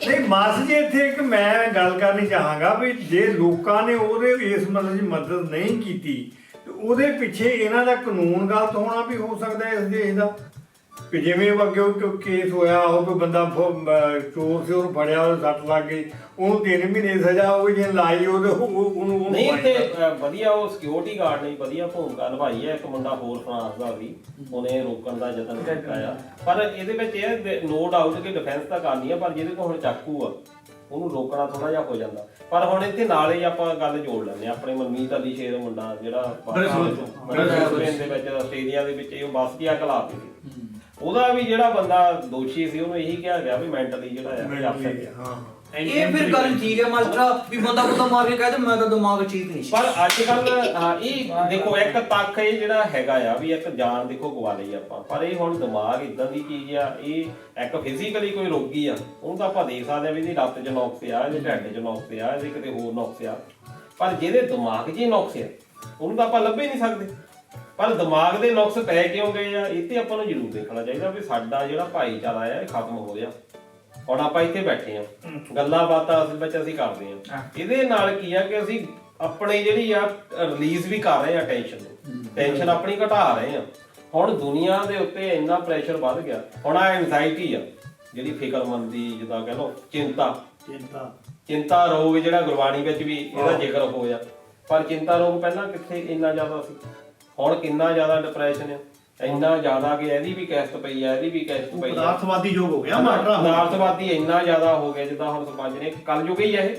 ਨਹੀਂ ਮਾਸ ਜੀ ਇੱਥੇ ਇੱਕ ਮੈਂ ਗੱਲ ਕਰਨੀ ਚਾਹਾਂਗਾ ਵੀ ਜੇ ਲੋਕਾਂ ਨੇ ਉਹਦੇ ਇਸ ਮਤਲਬ ਦੀ ਮਦਦ ਨਹੀਂ ਕੀਤੀ ਤੇ ਉਹਦੇ ਪਿੱਛੇ ਇਹਨਾਂ ਦਾ ਕਾਨੂੰਨ ਗਲਤ ਹੋਣਾ ਵੀ ਹੋ ਸਕਦਾ ਇਸ ਦੇਸ਼ ਦਾ? ਕਿ ਜਿਵੇਂ ਉਹ ਅੱਗੇ ਕੇਸ ਹੋਇਆ ਉਹ ਕੋਈ ਬੰਦਾ ਚੋਰ ਸੀ ਉਹਨੂੰ ਫੜਿਆ ਉਹ ਸੱਟ ਲੱਗ ਗਈ। ਉਹਨੂੰ 3 ਮਹੀਨੇ ਸਜ਼ਾ ਹੋ ਗਈ ਜੇ ਲਾਈ ਉਹਦੇ ਉਹ- ਉਹਨੂੰ ਉਹਨੂੰ ਨਹੀਂ ਤੇ ਵਧੀਆ ਉਹ ਸਿਕਿਉਰਿਟੀ ਗਾਰਡ ਨੇ ਵਧੀਆ ਭੂਮਿਕਾ ਨਿਭਾਈ ਹੈ ਇੱਕ ਮੁੰਡਾ ਹੋਰ ਫਰਾਂਸ ਦਾ ਸੀ ਉਹਨੇ ਰੋਕਣ ਦਾ ਯਤਨ ਕੀਤਾ ਆ। ਪਰ ਇਹਦੇ ਵਿੱਚ ਇਹ ਨੋ ਡਾਊਟ ਕਿ ਡਿਫੈਂਸ ਤਾਂ ਕਰਨੀ ਆ ਪਰ ਜਿਹਦੇ ਕੋਲ ਹੁਣ ਚਾਕੂ ਆ ਉਹਨੂੰ ਰੋਕਣਾ ਥੋੜਾ ਜਿਹਾ ਹੋ ਜਾਂਦਾ। ਪਰ ਹੁਣ ਇੱਥੇ ਨਾਲ ਹੀ ਆਪਾਂ ਗੱਲ ਜੋੜ ਲੈਂਦੇ ਹਾਂ ਆਪਣੇ ਮਨਮੀਤ ਅਲੀ ਸ਼ੇਰ ਮੁੰਡਾ ਜਿਹੜਾ ਬ੍ਰਿਸਬੇਨ। ਦੇ ਵਿੱਚ ਆਸਟ੍ਰੇਲੀਆ ਦੇ ਵਿੱਚ ਇਹ ਬੱਸ ਦੀ ਲਾ ਦਿੱਤੀ ਸੀ। ਉਹਦਾ ਵੀ ਜਿਹੜਾ ਬੰਦਾ ਦੋਸ਼ੀ ਸੀ ਉਹਨੂੰ ਇਹੀ ਕਿਹਾ ਗਿਆ ਵੀ ਮੈਂਟਲੀ ਜਿਹੜਾ ਆ upset ਆ। ਹਾਂ। ਇਹ ਫਿਰ ਗੱਲ ਠੀਕ ਹੈ ਮਾਸਟਰਾ ਵੀ ਬੰਦਾ ਬੰਦਾ ਮਾਰ ਕੇ ਕਹੇ ਤੇ ਮੈਂ ਤਾਂ ਦਿਮਾਗ ਠੀਕ ਨਹੀਂ ਸੀ। ਪਰ ਅੱਜ ਕੱਲ ਹਾਂ ਇਹ ਦੇਖੋ ਇੱਕ ਤੱਕ ਇਹ ਜਿਹੜਾ ਹੈਗਾ ਆ ਵੀ ਇੱਕ ਜਾਨ ਦੇਖੋ ਗਵਾ ਲਈ ਆਪਾਂ। ਪਰ ਇਹ ਹੁਣ ਦਿਮਾਗ ਇਦਾਂ ਦੀ ਚੀਜ਼ ਆ ਇਹ ਇੱਕ ਫਿਜ਼ੀਕਲੀ ਕੋਈ ਰੋਗੀ ਆ ਉਹਨੂੰ ਤਾਂ ਆਪਾਂ ਦੇਖ ਸਕਦੇ ਆ ਵੀ ਇਹਦੀ ਲੱਤ 'ਚ ਨੁਕਸ ਆ ਇਹਦੇ ਢਿੱਡ 'ਚ ਨੁਕਸ ਆ ਇਹਦੇ ਕਿਤੇ ਹੋਰ ਨੁਕਸ ਆ। ਪਰ ਜਿਹਦੇ ਦਿਮਾਗ 'ਚ ਹੀ ਨੁਕਸ ਆ ਉਹਨੂੰ ਤਾਂ ਆਪਾਂ ਲੱਭੇ ਨਹੀਂ ਸਕਦੇ। ਪਰ ਦਿਮਾਗ ਦੇ ਨੁਕਸ ਪੈ ਕਿਉਂ ਗਏ ਆ ਇਹ ਤੇ ਆਪਾਂ ਨੂੰ ਜ਼ਰੂਰ ਦੇਖਣਾ ਚਾਹੀਦਾ ਵੀ ਸਾਡਾ ਜਿਹੜਾ ਭਾਈਚਾਰਾ ਆ ਇਹ ਖਤਮ ਹੋ ਰਿਹਾ ਹੁਣ ਆਪਾਂ ਇੱਥੇ ਬੈਠੇ ਆ ਗੱਲਾਂ ਬਾਤਾਂ ਅਸਲ ਵਿੱਚ ਅਸੀਂ ਕਰਦੇ ਆ। ਇਹਦੇ ਨਾਲ ਕੀ ਆ ਕਿ ਅਸੀਂ ਆਪਣੀ ਜਿਹੜੀ ਆ ਰਿਲੀਜ਼ ਵੀ ਕਰ ਰਹੇ ਆ ਟੈਨਸ਼ਨ ਨੂੰ। ਟੈਨਸ਼ਨ ਆਪਣੀ ਘਟਾ ਰਹੇ ਆ। ਹੁਣ ਦੁਨੀਆ ਦੇ ਉੱਤੇ ਇੰਨਾ ਪ੍ਰੈਸ਼ਰ ਵੱਧ ਗਿਆ ਹੁਣ ਆ ਐਂਜ਼ਾਈਟੀ ਆ ਜਿਹੜੀ ਫਿਕਰਮੰਦੀ ਜਿੱਦਾਂ ਕਹ ਲਓ ਚਿੰਤਾ। ਚਿੰਤਾ। ਚਿੰਤਾ ਰੋਗ ਜਿਹੜਾ ਗੁਰਬਾਣੀ ਵਿੱਚ ਵੀ ਇਹਦਾ ਜ਼ਿਕਰ ਹੋਇਆ ਪਰ ਚਿੰਤਾ ਰੋਗ ਪਹਿਲਾਂ ਕਿੱਥੇ ਇੰਨਾ ਜ਼ਿਆਦਾ ਸੀ? ਹੁਣ ਕਿੰਨਾ ਜ਼ਿਆਦਾ ਡਿਪਰੈਸ਼ਨ ਆ ਇੰਨਾ ਜ਼ਿਆਦਾ ਕਿ ਇਹਦੀ ਵੀ ਕੈਸਟ ਪਈ ਆ ਇਹਦੀ ਵੀ ਕੈਸਟ ਪਈ ਆ। ਪਦਾਰਥਵਾਦੀ ਯੋਗ ਹੋ ਗਿਆ ਮਾਟਰਾ ਪਦਾਰਥਵਾਦੀ ਇੰਨਾ ਜ਼ਿਆਦਾ ਹੋ ਗਿਆ ਜਿੱਦਾਂ ਹੁਣ ਸਰਪੰਚ ਨੇ ਕਲਯੁਗ ਹੀ ਆ ਇਹ।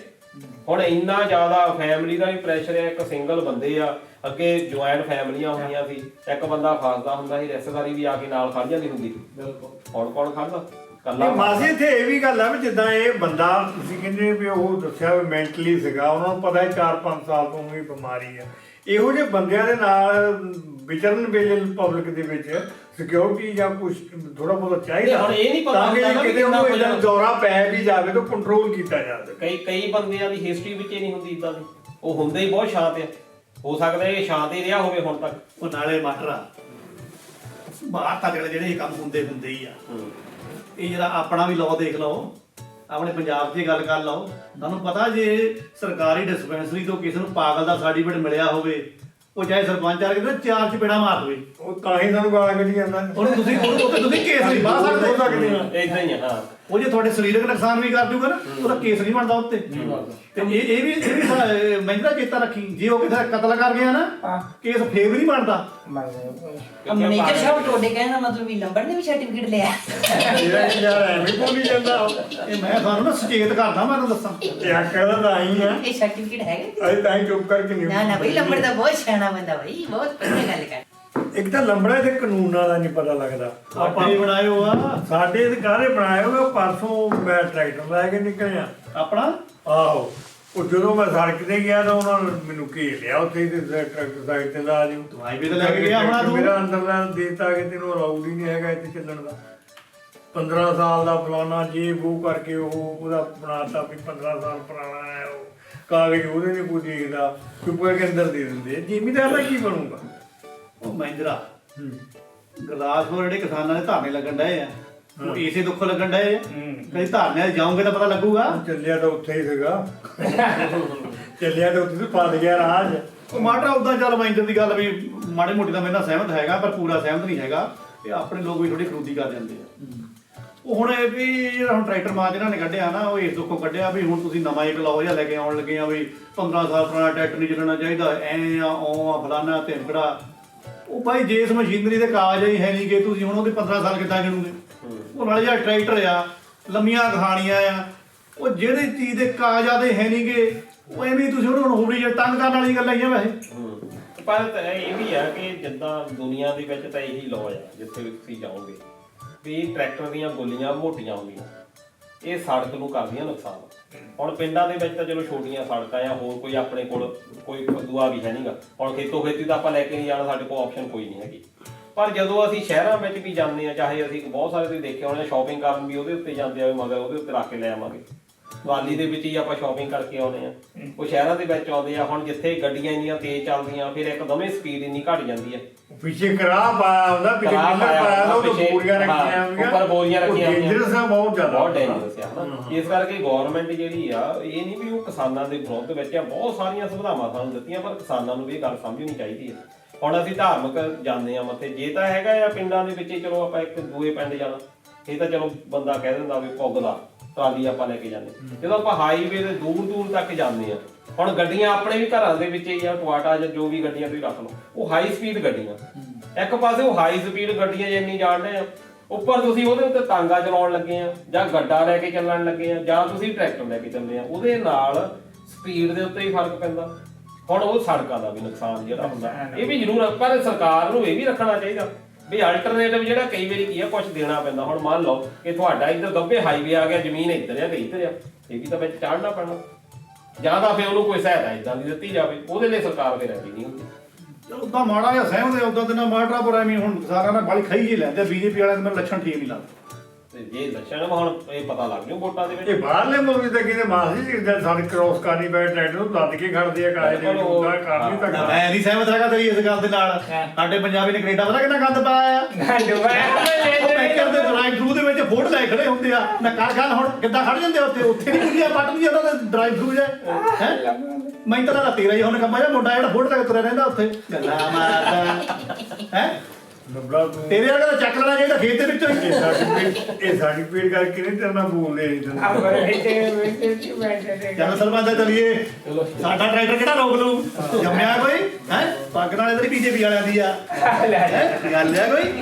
ਹੁਣ ਇੰਨਾ ਜ਼ਿਆਦਾ ਫੈਮਿਲੀ ਦਾ ਵੀ ਪ੍ਰੈਸ਼ਰ ਹੈ ਇੱਕ ਸਿੰਗਲ ਬੰਦੇ ਆ ਅੱਗੇ ਜੁਆਇੰਟ ਫੈਮਲੀਆਂ ਹੁੰਦੀਆਂ ਸੀ ਇੱਕ ਬੰਦਾ ਫਸਦਾ ਹੁੰਦਾ ਸੀ ਰਿਸ਼ਤੇਦਾਰੀ ਵੀ ਆ ਕੇ ਨਾਲ ਖੜ ਜਾਂਦੀ ਹੁੰਦੀ ਸੀ। ਬਿਲਕੁਲ। ਹੁਣ ਕੌਣ ਖੜਦਾ ਕੱਲਾ ਮਾਸੀ ਇੱਥੇ ਇਹ ਵੀ ਗੱਲ ਆ ਵੀ ਜਿੱਦਾਂ ਇਹ ਬੰਦਾ ਤੁਸੀਂ ਕਹਿੰਦੇ ਵੀ ਉਹ ਦੱਸਿਆ ਵੀ ਮੈਂਟਲੀ ਸੀਗਾ ਉਹਨਾਂ ਨੂੰ ਪਤਾ ਹੈ 4-5 ਸਾਲ ਤੋਂ ਵੀ ਬਿਮਾਰੀ ਆ। ਇਹੋ ਜਿਹੇ ਬੰਦਿਆਂ ਦੇ ਨਾਲ ਵਿਚਰਨ ਵੇਲੇ ਪਬਲਿਕ ਦੇ ਵਿੱਚ ਸਿਕਿਉਰਿਟੀ ਜਾਂ ਕੁਝ ਥੋੜਾ ਬਹੁਤ ਚਾਹੀਦਾ ਹੁਣ ਇਹ ਨਹੀਂ ਪਤਾ ਤਾਂ ਕਿ ਹੁੰਦਾ ਨਾ ਵੀ ਕਿਤੇ ਕਿੰਨਾ ਉਹਨੂੰ ਕੁ ਇਦਾਂ ਦੌਰਾ ਪੈ ਵੀ ਜਾਵੇ ਤਾਂ ਕੰਟਰੋਲ ਕੀਤਾ ਜਾ ਸਕੇ। ਕਈ ਕਈ ਬੰਦਿਆਂ ਦੀ ਹਿਸਟਰੀ ਵਿੱਚ ਹੀ ਨਹੀਂ ਹੁੰਦੀ ਇਦਾਂ ਦੀ। ਉਹ ਹੁੰਦੇ ਹੀ ਬਹੁਤ ਸ਼ਾਂਤ ਆ। ਹੋ ਸਕਦਾ ਇਹ ਸ਼ਾਂਤ ਹੀ ਰਿਹਾ ਹੋਵੇ ਹੁਣ ਤੱਕ। ਉਹ ਨਾਲੇ ਮਾਟਰਾ ਬਾਹਰ ਤੱਕ ਜਿਹੜੇ ਇਹ ਕੰਮ ਹੁੰਦੇ ਹੁੰਦੇ ਹੀ ਆ। ਇਹ ਜਿਹੜਾ ਆਪਣਾ ਵੀ ਲਾਅ ਦੇਖ ਲਓ। ਆਪਣੇ ਪੰਜਾਬ 'ਚ ਹੀ ਗੱਲ ਕਰ ਲਓ ਤੁਹਾਨੂੰ ਪਤਾ ਜੇ ਸਰਕਾਰੀ ਡਿਸਪੈਂਸਰੀ ਤੋਂ ਕਿਸੇ ਨੂੰ ਪਾਗਲ ਦਾ ਸਰਟੀਫਿਕੇਟ ਮਿਲਿਆ ਹੋਵੇ ਉਹ ਚਾਹੇ ਸਰਪੰਚ ਆ ਕੇ ਨਾ ਚਾਰ ਚਪੇੜਾ ਮਾਰ ਦੇਵੇ। ਉਹ ਤਾਂ ਹੀ ਸਾਨੂੰ ਗਾਲਾਂ ਕੱਢੀ ਜਾਂਦਾ। ਉਹਨੂੰ ਤੁਸੀਂ ਉਹਨੂੰ ਉੱਥੇ ਤੁਸੀਂ ਕੇਸ ਨਹੀਂ ਪਾ ਹੋ ਸਕਦੇ ਇਦਾਂ ਹੀ ਆ ਹਾਂ। ਉਹ ਜੇ ਤੁਹਾਡੇ ਸਰੀਰਕ ਨੁਕਸਾਨ ਵੀ ਕਰ ਦੂਗਾ ਨਾ ਉਹਦਾ ਕੇਸ ਨਹੀਂ ਬਣਦਾ ਉੱਤੇ। ਤੇ ਇਹ ਇਹ ਵੀ ਇਹ ਵੀ ਸਾ- ਮਹਿੰਦਰਾ ਚੇਤਾ ਰੱਖੀ। ਜੇ ਉਹ ਕਿਸੇ ਦਾ ਕਤਲ ਕਰ ਗਿਆ ਨਾ ਕੇਸ ਫੇਰ ਵੀ ਨਹੀਂ ਬਣਦਾ। ਮੈਨੇਜਰ ਸਾਹਿਬ ਤੁਹਾਡੇ ਕਹਿਣ ਦਾ ਮਤਲਬ ਵੀ ਲੰਬੜ ਨੇ ਵੀ ਸਰਟੀਫਿਕੇਟ ਲਿਆ। ਜਿਹੜਾ ਯਾਰ ਐਵੇਂ ਬੋਲੀ ਜਾਂਦਾ ਉਹ। ਇਹ ਮੈਂ ਤੁਹਾਨੂੰ ਨਾ ਸੁਚੇਤ ਕਰਦਾ ਮੈਂ ਤੁਹਾਨੂੰ ਦੱਸਾਂ। ਇਹ ਅਕਲ ਦਾ ਤਾਂ ਹੀ ਆ ਇਹ ਸਰਟੀਫਿਕੇਟ ਹੈਗਾ। ਅਸੀਂ ਤਾਂ ਹੀ ਚੁੱਪ ਕਰਕੇ ਨਹੀਂ ਨਾ ਨਾ ਬਈ ਲੰਬੜ ਦਾ ਬਹੁਤ ਸਿਆਣਾ ਬੰਦਾ ਬਈ ਬਹੁਤ ਵਧੀਆ ਗੱਲ ਕਰ ਇੱਕ ਤਾਂ ਲੰਬੜਾ ਤੇ ਕਾਨੂੰਨਾਂ ਦਾ ਨਹੀਂ ਪਤਾ ਲੱਗਦਾ। ਆਪਾਂ ਬਣਾਇਓ ਆ। ਸਾਡੇ ਅਧਿਕਾਰੇ ਬਣਾਏ ਹੋਏ ਪਰਸੋਂ ਮੈਂ ਟਰੈਕਟਰ ਲੈ ਕੇ ਨਿਕਲਿਆ। ਆਪਣਾ? ਆਹੋ। ਉਹ ਜਦੋਂ ਮੈਂ ਸੜਕ ਤੇ ਗਿਆ ਤਾਂ ਉਹਨਾਂ ਨੇ ਮੈਨੂੰ ਘੇਰ ਲਿਆ। ਉੱਥੇ ਹੀ ਤੇ ਟਰੈਕਟਰ ਸਾਈਡ ਤੇ ਲਾ ਦਿਓ ਤੂੰ ਹਾਈਵੇ ਤੇ ਲੈ ਕੇ ਗਿਆ ਹੋਣਾ ਤੂੰ? ਮੇਰਾ ਅੰਦਰ ਦਾ ਦੇਤਾ ਕਿ ਤੈਨੂੰ ਅਲਾਉਡ ਹੀ ਨਹੀਂ ਹੈਗਾ ਇੱਥੇ ਚੱਲਣ ਦਾ। 15 ਸਾਲ ਦਾ ਫਲਾਨਾ ਜੇ ਉਹ ਕਰਕੇ ਉਹ ਉਹਦਾ ਬਣਾਤਾ ਵੀ 15 ਸਾਲ ਪੁਰਾਣਾ ਹੈ ਉਹ। ਕਾਗਜ਼ ਉਹਦੇ ਨੇ ਕੋਈ ਦੇਖਦਾ। ਚੁੱਪ ਕਰਕੇ ਅੰਦਰ ਦੇ ਦਿੰਦੇ। ਜ਼ਿਮੀਦਾਰ ਦਾ ਕੀ ਬਣੂਗਾ? ਉਹ ਮਹਿੰਦਰਾ। ਗੁਰਦਾਸਪੁਰ ਜਿਹੜੇ ਕਿਸਾਨਾਂ ਦੇ ਧਰਨੇ ਲੱਗਣ ਡਏ ਆ ਉਹ ਇਸੇ ਦੁੱਖ ਲੱਗਣ ਡਏ ਆ। ਕਦੀ ਧਰਨੇ ਤੇ ਜਾਓਗੇ ਤਾਂ ਪਤਾ ਲੱਗੂਗਾ। ਉਹ ਚੱਲਿਆ ਤਾਂ ਉੱਥੇ ਹੀ ਸੀਗਾ। ਚੱਲਿਆ ਤਾਂ ਉੱਥੇ ਤੇ ਫਸ ਗਿਆ ਰਾਜ। ਉਹ ਮਾਟਾ ਉਦਾਂ ਚੱਲ ਮਹਿੰਦਰ ਦੀ ਗੱਲ ਵੀ ਮਾੜੇ ਮੋਟੀ ਤਾਂ ਮੇਰੇ ਨਾਲ ਸਹਿਮਤ ਹੈਗਾ ਪਰ ਪੂਰਾ ਸਹਿਮਤ ਨਹੀਂ ਹੈਗਾ। ਇਹ ਆਪਣੇ ਲੋਕ ਵੀ ਥੋੜੀ ਖਰੂਦੀ ਕਰ ਜਾਂਦੇ ਆ। ਉਹ ਹੁਣ ਇਹ ਵੀ ਜਿਹੜਾ ਹੁਣ ਟਰੈਕਟਰ ਮਾਰ ਜਿਹਨਾਂ ਨੇ ਕੱਢਿਆ ਨਾ ਉਹ ਇਸ ਦੁੱਖੋਂ ਕੱਢਿਆ ਵੀ ਹੁਣ ਤੁਸੀਂ ਨਵਾਂ ਇੱਕ ਲਾਓ ਜਾਂ ਲੈ ਕੇ ਆਉਣ ਲੱਗੇ ਆ ਵੀ 15 ਸਾਲ ਪੁਰਾਣਾ ਟਰੈਕਟਰ ਨਹੀਂ ਚੱਲਣਾ ਚਾਹੀਦਾ ਐ ਆ ਉਹ ਆ ਫਲਾਨਾ ਧਿਮਕੜਾ ਉਹ ਭਾਈ ਜੇ ਇਸ ਮਸ਼ੀਨਰੀ ਦੇ ਕਾਗਜ਼ ਹੀ ਹੈ ਨਹੀਂ ਕਿ ਤੁਸੀਂ ਹੁਣ ਉਹਦੇ 15 ਸਾਲ ਕਿੱਦਾਂ ਗਿਣੋਗੇ? ਉਹ ਨਾਲੇ ਜਿਹੜਾ ਟਰੈਕਟਰ ਆ, ਲੰਮੀਆਂ ਕਹਾਣੀਆਂ ਆ, ਉਹ ਜਿਹੜੇ ਚੀਜ਼ ਦੇ ਕਾਗਜ਼ਾਦੇ ਹੈ ਨਹੀਂਗੇ ਉਹ ਐਵੇਂ ਤੁਸੀਂ ਉਹਨੂੰ ਹੋਰੀ ਜੇ ਤੰਗ ਕਰਨ ਵਾਲੀ ਗੱਲ ਆਈਆਂ ਵੈਸੇ। ਪਰ ਤਾਂ ਇਹ ਵੀ ਆ ਕਿ ਜਿੱਦਾਂ ਦੁਨੀਆ ਦੇ ਵਿੱਚ ਤਾਂ ਇਹੀ ਲਾਅ ਆ, ਜਿੱਥੇ ਵੀ ਤੁਸੀਂ ਜਾਓਗੇ, ਵੀ ਟਰੈਕਟਰ ਦੀਆਂ ਗੋਲੀਆਂ ਮੋਟੀਆਂ ਹੁੰਦੀਆਂ, ਇਹ ਸੜਕ ਨੂੰ ਕਰਦੀਆਂ ਨੁਕਸਾਨ। ਹੁਣ ਪਿੰਡਾਂ ਦੇ ਵਿੱਚ ਤਾਂ ਚਲੋ ਛੋਟੀਆਂ ਸੜਕਾਂ ਆ, ਹੋਰ ਕੋਈ ਆਪਣੇ ਕੋਲ ਕੋਈ ਦੂਆ ਵੀ ਹੈ ਨਹੀਂਗਾ ਹੁਣ ਖੇਤੋਂ ਖੇਤੀ ਤਾਂ ਆਪਾਂ ਲੈ ਕੇ ਨਹੀਂ ਜਾਣਾ, ਸਾਡੇ ਕੋਲ ਆਪਸ਼ਨ ਕੋਈ ਨਹੀਂ ਹੈਗੀ। ਪਰ ਜਦੋਂ ਅਸੀਂ ਸ਼ਹਿਰਾਂ ਵਿੱਚ ਵੀ ਜਾਂਦੇ ਆ, ਚਾਹੇ ਅਸੀਂ ਬਹੁਤ ਸਾਰੇ ਤੁਸੀਂ ਦੇਖੇ ਹੋਣੇ ਸ਼ਾਪਿੰਗ ਕਰਨ ਵੀ ਉਹਦੇ ਉੱਤੇ ਜਾਂਦੇ ਆ ਮਗਰ ਉਹਦੇ ਉੱਤੇ ਰੱਖ ਕੇ ਲੈ ਆਵਾਂਗੇ। ਦੀਵਾਲੀ ਦੇ ਵਿੱਚ ਹੀ ਆਪਾਂ ਸ਼ਾਪਿੰਗ ਕਰਕੇ ਆਉਂਦੇ ਆ ਉਹ ਸ਼ਹਿਰਾਂ ਦੇ ਵਿੱਚ ਆਉਂਦੇ ਆ ਹੁਣ ਜਿੱਥੇ ਗੱਡੀਆਂ ਇੰਨੀਆਂ ਤੇਜ਼ ਚੱਲਦੀਆਂ ਫਿਰ ਇੱਕਦਮੇ ਸਪੀਡ ਇੰਨੀ ਘਟ ਜਾਂਦੀ ਹੈ ਪਿੱਛੇ ਕਰਾ ਪਾਇਆ ਹੁੰਦਾ ਪਿੱਛੇ ਪਿੱਲਰ ਪਾਇਆ ਉਹ ਬੋਰੀਆਂ ਰੱਖੀਆਂ ਹੁੰਦੀਆਂ। ਉੱਪਰ ਬੋਰੀਆਂ ਰੱਖੀਆਂ ਹੁੰਦੀਆਂ। ਡੇਂਜਰਸ ਆ ਬਹੁਤ ਜ਼ਿਆਦਾ। ਬਹੁਤ ਡੇਂਜਰਸ ਆ ਹਨਾ। ਇਸ ਕਰਕੇ ਗਵਰਨਮੈਂਟ ਜਿਹੜੀ ਆ ਇਹ ਨਹੀਂ ਵੀ ਉਹ ਕਿਸਾਨਾਂ ਦੇ ਵਿਰੁੱਧ ਵਿੱਚ ਆ ਬਹੁਤ ਸਾਰੀਆਂ ਸੁਵਿਧਾਵਾਂ ਸਾਨੂੰ ਦਿੱਤੀਆਂ ਪਰ ਕਿਸਾਨਾਂ ਨੂੰ ਵੀ ਇਹ ਗੱਲ ਸਮਝਣੀ ਚਾਹੀਦੀ ਹੈ ਹੁਣ ਅਸੀਂ ਧਾਰਮਿਕ ਜਾਂਦੇ ਆ ਮੱਥੇ ਜੇ ਤਾਂ ਹੈਗਾ ਆ ਪਿੰਡਾਂ ਦੇ ਵਿੱਚ ਚਲੋ ਆਪਾਂ ਇੱਕ ਦੂਏ ਪਿੰਡ ਜਾਣਾ ਇਹ ਤਾਂ ਚਲੋ ਬੰਦਾ ਕਹਿ ਦਿੰਦਾ ਵੀ ਪੁੱਗਦਾ ਟਰਾਲੀ ਆਪਾਂ ਲੈ ਕੇ ਜਾਂਦੇ। ਜਦੋਂ ਆਪਾਂ ਹਾਈਵੇ ਦੇ ਦੂਰ ਦੂਰ ਤੱਕ ਜਾਂਦੇ ਆ ਹੁਣ ਗੱਡੀਆਂ ਆਪਣੇ ਵੀ ਘਰਾਂ ਦੇ ਵਿੱਚ ਆ ਟਵਾਟਾ ਜਾਂ ਜੋ ਵੀ ਗੱਡੀਆਂ ਤੁਸੀਂ ਰੱਖ ਲਓ ਉਹ ਹਾਈ ਸਪੀਡ ਗੱਡੀਆਂ। ਇੱਕ ਪਾਸੇ ਉਹ ਹਾਈ ਸਪੀਡ ਗੱਡੀਆਂ ਜਿੰਨੀ ਜਾਣਦੇ ਆ ਉੱਪਰ ਤੁਸੀਂ ਉਹਦੇ ਉੱਤੇ ਤਾਂਗਾ ਚਲਾਉਣ ਲੱਗੇ ਆ ਜਾਂ ਗੱਡਾ ਲੈ ਕੇ ਚੱਲਣ ਲੱਗੇ ਆ ਜਾਂ ਤੁਸੀਂ ਟਰੈਕਟਰ ਲੈ ਕੇ ਚੱਲੇ ਆ ਉਹਦੇ ਨਾਲ ਸਪੀਡ ਦੇ ਉੱਤੇ ਹੀ ਫ਼ਰਕ ਪੈਂਦਾ। ਹੁਣ ਉਹ ਸੜਕਾਂ ਦਾ ਵੀ ਨੁਕਸਾਨ ਜਿਹੜਾ ਹੁੰਦਾ ਇਹ ਵੀ ਜ਼ਰੂਰ ਪਰ ਸਰਕਾਰ ਨੂੰ ਇਹ ਵੀ ਰੱਖਣਾ ਚਾਹੀਦਾ। ਵੀ ਅਲਟਰਨੇਟਿਵ ਜਿਹੜਾ ਕਈ ਵਾਰੀ ਕੀ ਆ ਕੁਝ ਦੇਣਾ ਪੈਂਦਾ। ਹੁਣ ਮੰਨ ਲਓ ਕਿ ਤੁਹਾਡਾ ਇੱਧਰ ਗੱਬੇ ਹਾਈਵੇ ਆ ਗਿਆ, ਜ਼ਮੀਨ ਇੱਧਰ ਆ ਤੇ ਇੱਧਰ ਆ। ਇਹ ਵੀ ਤਾਂ ਵਿੱਚ ਚਾੜਨਾ ਪੈਣਾ। ਜਾਂ ਤਾਂ ਫਿਰ ਉਹਨੂੰ ਕੋਈ ਸਹਾਇਤਾ ਇਦਾਂ ਦੀ ਦਿੱਤੀ ਜਾਵੇ। ਉਹਦੇ ਲਈ ਸਰਕਾਰ ਫਿਰ ਰਹਿੰਦੀ ਨਹੀਂ ਹੁੰਦੀ। ਚਲੋ, ਉਦਾਂ ਮਾੜਾ ਜਿਹਾ ਸਹਿਮਦੇ ਉਦਾਂ ਦੇ ਨਾਲ ਮਾਟਰਾ ਪਰ ਐਵੇਂ ਹੁਣ ਸਾਰਿਆਂ ਨਾਲ ਬਲ ਖਾਈ ਜੇ ਲੈਂਦੇ ਬੀਜੇਪੀ ਵਾਲਿਆਂ ਦੇ ਮੈਨੂੰ ਲੱਛਣ ਠੀਕ ਨਹੀਂ ਲੱਗਦੇ। ਤੇ ਜੇ ਲੱਛਣ ਵਾ ਹੁਣ ਇਹ ਪਤਾ ਲੱਗ ਜੂ ਵੋਟਾਂ ਦੇ ਵਿੱਚ। ਇਹ ਬਾਹਰਲੇ ਮੁਲਕ ਤਾਂ ਕਿਤੇ ਮਾਸੀ ਜਿੱਦਾਂ ਸੜਕ ਕ੍ਰੋਸ ਕਰਨੀ ਪਏ ਟਰੈਕਟਰ ਨੂੰ ਲੱਦ ਕੇ ਖੜਦੇ ਆ ਕਾਲੇ ਦੇ ਵਿੱਚ ਉਦਾਂ ਕਰ ਨਹੀਂ ਨਾ, ਸਕਦਾ ਮੈਂ ਨਹੀਂ ਸਹਿਮਤ ਹੈਗਾ ਤੇਰੀ ਇਸ ਗੱਲ ਦੇ ਨਾਲ। ਸਾਡੇ ਪੰਜਾਬੀ ਨੇ ਕੈਨੇਡਾ ਪਤਾ ਕਿੰਨਾ ਗੰਦ ਪਾਇਆ ਆ? ਉਹ ਪੈਕਰ ਦੇ ਡਰਾਈਵ ਥਰੂ ਦੇ ਵਿੱਚ ਫੋਟ ਲੈ ਖੜੇ ਹੁੰਦੇ ਆ। ਨਾ ਕਰ ਗੱਲ ਹੁਣ ਕਿੱਦਾਂ ਖੜ ਜਾਂਦੇ ਆ ਉੱਥੇ? ਉੱਥੇ ਨਹੀਂ ਕੁੜੀਆਂ ਪੱਟਦੀਆਂ ਉਹਨਾਂ ਦੇ ਡਰਾਈਵ ਥਰੂ ਜੇ। ਹੈ? ਮੈਂ ਤਾਂ ਤੇਰਾ ਹੀ ਹੁਣ ਕੰਮਾ ਜਾ ਮੁੰਡਾ ਜਿਹੜਾ ਫੋਟ ਲੈ ਕੇ ਤੁਰਿਆ ਰਹਿੰਦਾ ਉੱਥੇ। ਗੱਲਾਂ ਮਾਰਦਾ ਹੈ? ਨਬੜਾ ਤੂੰ। ਤੇਰੇ ਵਰਗਾ ਤਾਂ ਚੱਕ ਲੈਣਾ ਚਾਹੀਦਾ ਖੇਤ ਦੇ ਵਿੱਚੋਂ ਹੀ। ਇਹ ਸਰਟੀਫਿਕੇਟ ਇਹ ਸਰਟੀਫਿਕੇਟ ਕਰਕੇ ਨਹੀਂ ਤੇਰੇ ਨਾਲ ਬੋਲਦੇ ਨਹੀਂ ਤੈਨੂੰ। ਚੱਲ ਸਰਪੰਚ ਚਲੀਏ। ਸਾਡਾ ਟਰੈਕਟਰ ਕਿਹੜਾ ਰੋਕ ਲੂ ਜੰਮਿਆ ਕੋਈ? ਹੈ? ਪੱਗ ਨਾਲ ਇਧਰ ਬੀਜੇਪੀ ਵਾਲਿਆਂ ਦੀ ਆ। ਹੈਂ? ਗੱਲ ਆ ਕੋਈ?